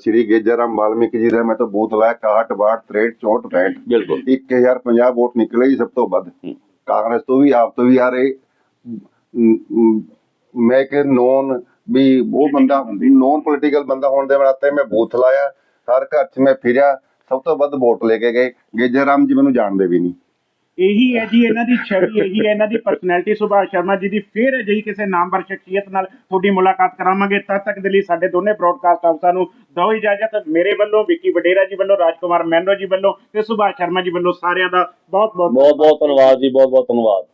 ਸ਼੍ਰੀ ਗੇਜਰਾਮ ਵਾਲਮੀਕੀ ਜੀ ਦਾ ਮੈਂ ਤਾਂ ਬੂਥ ਲਾਇਆ 61 62 63 64 65 ਬਿਲਕੁਲ। 1050 ਵੋਟ ਨਿਕਲੇ ਜੀ ਸਭ ਤੋਂ ਵੱਧ। ਕਾਂਗਰਸ ਤੋਂ ਵੀ ਆਪ ਤੋਂ ਵੀ ਆ ਰਹੇ ਮ- ਮ- ਮੈਂ ਕਿ ਨੋਨ ਵੀ ਉਹ ਬੰਦਾ ਨੋਨ ਪੋਲੀਟੀਕਲ ਬੰਦਾ ਹੋਣ ਦੇ ਨਾਤੇ ਮੈਂ ਬੂਥ ਲਾਇਆ ਹਰ ਘਰ 'ਚ ਮੈਂ ਫਿਰਿਆ ਸਭ ਤੋਂ ਵੱਧ ਵੋਟ ਲੈ ਕੇ ਗਏ। ਗੇਜਰਾਮ ਜੀ ਮੈਨੂੰ ਜਾਣਦੇ ਵੀ ਨਹੀਂ। ਇਹੀ ਹੈ ਜੀ ਇਹਨਾਂ ਦੀ ਛਵੀ ਇਹੀ ਹੈ ਇਹਨਾਂ ਦੀ ਪਰਸਨੈਲਿਟੀ ਸੁਭਾਸ਼ ਸ਼ਰਮਾ ਜੀ ਦੀ ਫਿਰ ਅਜਿਹੀ ਕਿਸੇ ਨਾਮਵਰ ਸ਼ਖਸੀਅਤ ਨਾਲ ਤੁਹਾਡੀ ਮੁਲਾਕਾਤ ਕਰਾਵਾਂਗੇ। ਤਦ ਤੱਕ ਦੇ ਲਈ ਸਾਡੇ ਦੋਨੇ ਬ੍ਰੌਡਕਾਸਟ ਹਾਊਸਾਂ ਨੂੰ ਦਿਓ ਇਜਾਜ਼ਤ। ਮੇਰੇ ਵੱਲੋਂ ਵਿੱਕੀ ਵਡੇਰਾ ਜੀ ਵੱਲੋਂ ਰਾਜਕੁਮਾਰ ਮਹਿੰਦੋ ਜੀ ਵੱਲੋਂ ਤੇ ਸੁਭਾਸ਼ ਸ਼ਰਮਾ ਜੀ ਵੱਲੋਂ ਸਾਰਿਆਂ ਦਾ ਬਹੁਤ ਬਹੁਤ ਬਹੁਤ ਬਹੁਤ ਧੰਨਵਾਦ ਜੀ ਬਹੁਤ ਬਹੁਤ ਧੰਨਵਾਦ।